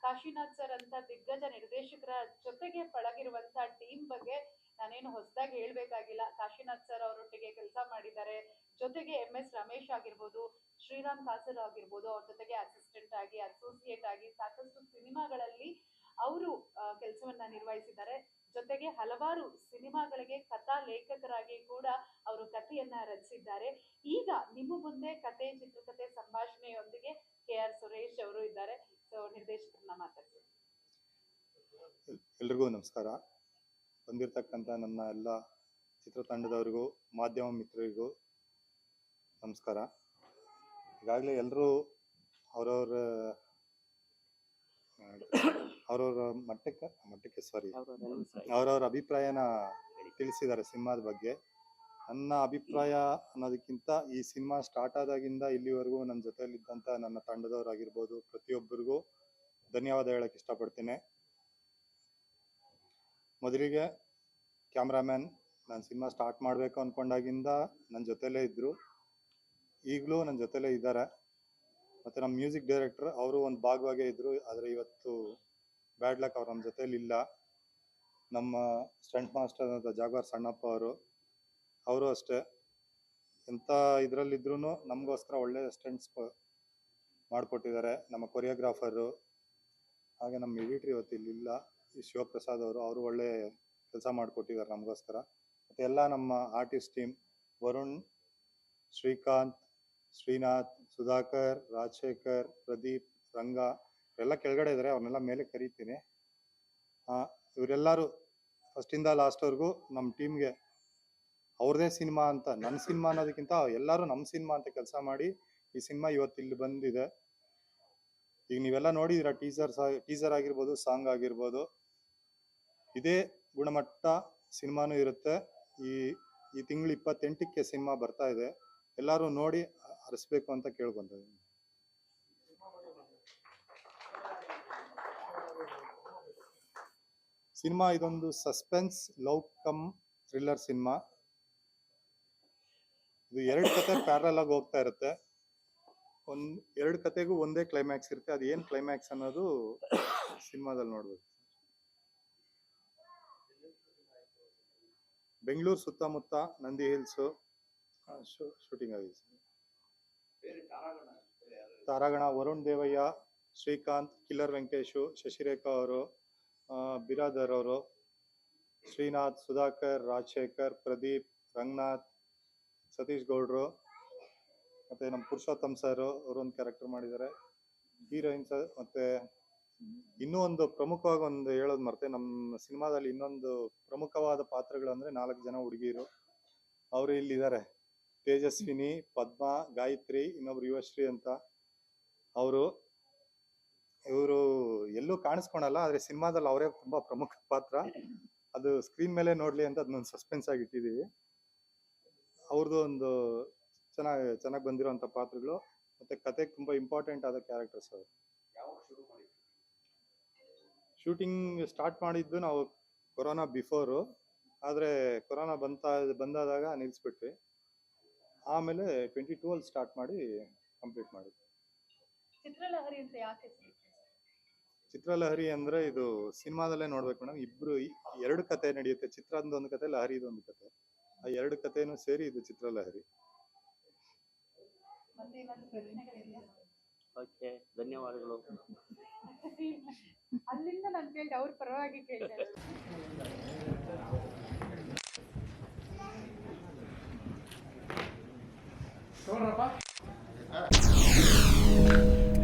Kashinath sir ಅಂತ ದಿಗ್ಗಜ ನಿರ್ದೇಶಕರ ಜೊತೆಗೆ ಪಳಗಿರುವಂತ ಟೀಮ್ ಬಗ್ಗೆ ನಾನೇನು ಹೊಸದಾಗಿ ಹೇಳ್ಬೇಕಾಗಿಲ್ಲ. ಕಾಶಿನಾಥ್ ಸರ್ ಅವರೊಟ್ಟಿಗೆ ಕೆಲಸ ಮಾಡಿದ್ದಾರೆ. ಜೊತೆಗೆ ಎಂ ಎಸ್ ರಮೇಶ್ ಆಗಿರ್ಬೋದು, ಶ್ರೀರಾಮ್ ಕಾಸರ್ ಆಗಿರ್ಬೋದು, ಅವ್ರ ಜೊತೆಗೆ ಅಸಿಸ್ಟೆಂಟ್ ಆಗಿ ಅಸೋಸಿಯೇಟ್ ಆಗಿ ಸಾಕಷ್ಟು ಸಿನಿಮಾಗಳಲ್ಲಿ ಅವರು ಕೆಲಸವನ್ನ ನಿರ್ವಹಿಸಿದ್ದಾರೆ. ಜೊತೆಗೆ ಹಲವಾರು ಸಿನಿಮಾಗಳಿಗೆ ಕಥಾ ಲೇಖಕರಾಗಿ ಕೂಡ ಅವರು ಕಥೆಯನ್ನ ರಚಿಸಿದ್ದಾರೆ. ಈಗ ನಿಮ್ಮ ಮುಂದೆ ಕತೆ ಚಿತ್ರಕಥೆ ಸಂಭಾಷಣೆಯೊಂದಿಗೆ ಕೆ ಆರ್ ಸುರೇಶ್ ಅವರು ಇದ್ದಾರೆ. ಸೊ ನಿರ್ದೇಶಕರನ್ನ ಮಾತಾಡ್ತೀವಿ ಎಲ್- ಎಲ್ರಿಗೂ ನಮಸ್ಕಾರ. ಬಂದಿರತಕ್ಕಂಥ ನನ್ನ ಎಲ್ಲ ಚಿತ್ರತಂಡದವರಿಗೂ, ಮಾಧ್ಯಮ ಮಿತ್ರರಿಗೂ ನಮಸ್ಕಾರ. ಈಗಾಗಲೇ ಎಲ್ಲರೂ ಅವರವ್ರ ಅವರವ್ರ ಮಟ್ಟಕ್ಕೆ ಮಟ್ಟಕ್ಕೆ ಸಾರಿ ಅವರವ್ರ ಅಭಿಪ್ರಾಯನ ತಿಳಿಸಿದ್ದಾರೆ ಸಿನಿಮಾದ ಬಗ್ಗೆ. ನನ್ನ ಅಭಿಪ್ರಾಯ ಅನ್ನೋದಕ್ಕಿಂತ ಈ ಸಿನಿಮಾ ಸ್ಟಾರ್ಟ್ ಆದಾಗಿಂದ ಇಲ್ಲಿವರೆಗೂ ನನ್ನ ಜೊತೆಯಲ್ಲಿದ್ದಂಥ ನನ್ನ ತಂಡದವರಾಗಿರ್ಬೋದು ಪ್ರತಿಯೊಬ್ಬರಿಗೂ ಧನ್ಯವಾದ ಹೇಳಕ್ ಇಷ್ಟಪಡ್ತೀನಿ. ಮೊದಲಿಗೆ ಕ್ಯಾಮ್ರಾಮ್ಯಾನ್ ನಾನು ಸಿನಿಮಾ ಸ್ಟಾರ್ಟ್ ಮಾಡಬೇಕು ಅಂದ್ಕೊಂಡಾಗಿಂದ ನನ್ನ ಜೊತೆಲೇ ಇದ್ದರು ಈಗಲೂ ನನ್ನ ಜೊತೆಲೇ ಇದ್ದಾರೆ. ಮತ್ತು ನಮ್ಮ ಮ್ಯೂಸಿಕ್ ಡೈರೆಕ್ಟರ್ ಅವರು ಒಂದು ಭಾಗವಾಗೇ ಇದ್ದರು ಆದರೆ ಇವತ್ತು ಬ್ಯಾಡ್ ಲಕ್ ಅವ್ರು ನಮ್ಮ ಜೊತೆಯಲ್ಲಿ ಇಲ್ಲ. ನಮ್ಮ ಸ್ಟಂಟ್ ಮಾಸ್ಟರ್ ಅಂತ ಜಾಗವಾರ್ ಸಣ್ಣಪ್ಪ ಅವರು ಅವರು ಅಷ್ಟೇ. ಎಂಥ ಇದರಲ್ಲಿದ್ರೂ ನಮಗೋಸ್ಕರ ಒಳ್ಳೆ ಸ್ಟಂಟ್ಸ್ ಮಾಡಿಕೊಟ್ಟಿದ್ದಾರೆ ನಮ್ಮ ಕೊರಿಯೋಗ್ರಾಫರು, ಹಾಗೆ ನಮ್ಮ ಎಡಿಟ್ರ್ ಇವತ್ತು ಈ ಶಿವಪ್ರಸಾದ್ ಅವರು ಅವರು ಒಳ್ಳೆ ಕೆಲಸ ಮಾಡಿಕೊಟ್ಟಿದ್ದಾರೆ ನಮಗೋಸ್ಕರ. ಮತ್ತು ಎಲ್ಲ ನಮ್ಮ ಆರ್ಟಿಸ್ಟ್ ಟೀಮ್, ವರುಣ್, ಶ್ರೀಕಾಂತ್, ಶ್ರೀನಾಥ್, ಸುಧಾಕರ್, ರಾಜಶೇಖರ್, ಪ್ರದೀಪ್, ರಂಗ ಇವರೆಲ್ಲ ಕೆಳಗಡೆ ಇದ್ದಾರೆ ಅವ್ರನ್ನೆಲ್ಲ ಮೇಲೆ ಕರೀತೀನಿ. ಆ, ಇವರೆಲ್ಲರೂ ಫಸ್ಟಿಂದ ಲಾಸ್ಟ್ವರೆಗೂ ನಮ್ಮ ಟೀಮ್ಗೆ ಅವ್ರದೇ ಸಿನಿಮಾ ಅಂತ ನನ್ನ ಸಿನಿಮಾ ಅನ್ನೋದಕ್ಕಿಂತ ಎಲ್ಲರೂ ನಮ್ಮ ಸಿನಿಮಾ ಅಂತ ಕೆಲಸ ಮಾಡಿ ಈ ಸಿನಿಮಾ ಇವತ್ತು ಇಲ್ಲಿ ಬಂದಿದೆ. ಈಗ ನೀವೆಲ್ಲ ನೋಡಿದಿರ ಟೀಸರ್ ಟೀಸರ್ ಆಗಿರ್ಬೋದು ಸಾಂಗ್ ಆಗಿರ್ಬೋದು. ಇದೇ ಗುಣಮಟ್ಟ ಸಿನಿಮಾನು ಇರುತ್ತೆ. ಈ ಈ ತಿಂಗಳು ಇಪ್ಪತ್ತೆಂಟಕ್ಕೆ ಸಿನಿಮಾ ಬರ್ತಾ ಇದೆ. ಎಲ್ಲರೂ ನೋಡಿ ಹರಿಸ್ಬೇಕು ಅಂತ ಕೇಳ್ಕೊಂತ ಇದ್ದೀನಿ ಸಿನಿಮಾ ಇದೊಂದು suspense love cum thriller cinema. ಇದು ಎರಡು ಕತೆ ಪ್ಯಾರಲ್ ಆಗಿ ಹೋಗ್ತಾ ಇರುತ್ತೆ. ಒಂದ್, ಎರಡು ಕತೆಗೂ ಒಂದೇ ಕ್ಲೈಮ್ಯಾಕ್ಸ್ ಇರುತ್ತೆ. ಅದು ಏನು ಕ್ಲೈಮ್ಯಾಕ್ಸ್ ಅನ್ನೋದು ಸಿನಿಮಾದಲ್ಲಿ ನೋಡ್ಬೇಕು. ಬೆಂಗಳೂರು ಸುತ್ತಮುತ್ತ ನಂದಿ ಹಿಲ್ಸ್ ಶೂಟಿಂಗ್ ಆಗಿದೆ ತಾರಾಗಣ, ವರುಣ್ ದೇವಯ್ಯ, ಶ್ರೀಕಾಂತ್, ಕಿಲ್ಲರ್ ವೆಂಕಟೇಶು, ಶಶಿರೇಖಾ ಅವರು. ಬಿರಾದರ್ ಅವರು ಶ್ರೀನಾಥ್, ಸುಧಾಕರ್, ರಾಜಶೇಖರ್, ಪ್ರದೀಪ್, ರಂಗನಾಥ್, ಸತೀಶ್ ಗೌಡ್ರು ಮತ್ತೆ ನಮ್ಮ ಪುರುಷೋತ್ತಮ್ ಸರ್ ಅವರು ಒಂದು ಕ್ಯಾರೆಕ್ಟರ್ ಮಾಡಿದ್ದಾರೆ. ಹೀರೋಯಿನ್ಸ್ ಮತ್ತೆ ಇನ್ನೂ ಒಂದು ಪ್ರಮುಖವಾಗಿ ಒಂದು ಹೇಳೋದು ಮರ್ತೆ, ನಮ್ಮ ಸಿನಿಮಾದಲ್ಲಿ ಇನ್ನೊಂದು ಪ್ರಮುಖವಾದ ಪಾತ್ರಗಳು ಅಂದ್ರೆ ನಾಲ್ಕು ಜನ ಹುಡುಗಿಯರು ಅವರು ಇಲ್ಲಿದ್ದಾರೆ. ತೇಜಸ್ವಿನಿ, ಪದ್ಮ, ಗಾಯತ್ರಿ, ಇನ್ನೊಬ್ರು ಯುವಶ್ರೀ ಅಂತ. ಅವರು ಇವರು ಎಲ್ಲೂ ಕಾಣಿಸ್ಕೊಳಲ್ಲ, ಆದ್ರೆ ಸಿನಿಮಾದಲ್ಲಿ ಅವರೇ ತುಂಬಾ ಪ್ರಮುಖ ಪಾತ್ರ. ಅದು ಸ್ಕ್ರೀನ್ ಮೇಲೆ ನೋಡ್ಲಿ ಅಂತ ಅದನ್ನೊಂದು ಸಸ್ಪೆನ್ಸ್ ಆಗಿ ಇಟ್ಟಿದೀವಿ. ಅವ್ರದ್ದು ಒಂದು ಚೆನ್ನಾಗಿ ಚೆನ್ನಾಗಿ ಬಂದಿರೋಂಥ ಪಾತ್ರಗಳು ಮತ್ತೆ ಕತೆಗೆ ತುಂಬಾ ಇಂಪಾರ್ಟೆಂಟ್ ಆದ ಕ್ಯಾರೆಕ್ಟರ್ಸ್ ಅವರು. ಶೂಟಿಂಗ್ ಸ್ಟಾರ್ಟ್ ಮಾಡಿದ್ದು ನಾವು ಕೊರೋನಾ ಬಿಫೋರು ಆದರೆ ಕೊರೋನಾ ಬಂತ, ಬಂದಾದಾಗ ನಿಲ್ಲಿಸ್ಬಿಟ್ವಿ ಆಮೇಲೆ ಟ್ವೆಂಟಿ ಟೂ ಅಲ್ಲಿ ಸ್ಟಾರ್ಟ್ ಮಾಡಿ ಕಂಪ್ಲೀಟ್ ಮಾಡಿದ್ವಿ? ಚಿತ್ರಲಹರಿ ಅಂದ್ರೆ ಇದು ಸಿನಿಮಾದಲ್ಲೇ ನೋಡ್ಬೇಕು ಮೇಡಮ್. ಇಬ್ರು ಈ- ಎರಡು ಕತೆ ನಡೆಯುತ್ತೆ. ಚಿತ್ರದ ಒಂದು ಕತೆ ಲಹರಿದು ಒಂದು ಕತೆ. ಆ ಎರಡು ಕಥೆನೂ ಸೇರಿ ಇದು ಚಿತ್ರಲಹರಿ? ಓಕೆ ಧನ್ಯವಾದಗಳು. ಅಲ್ಲಿಂದ ನಾನು ಕೇಳಿ ಅವ್ರ ಪರವಾಗಿ ಕೇಳ್ದೆ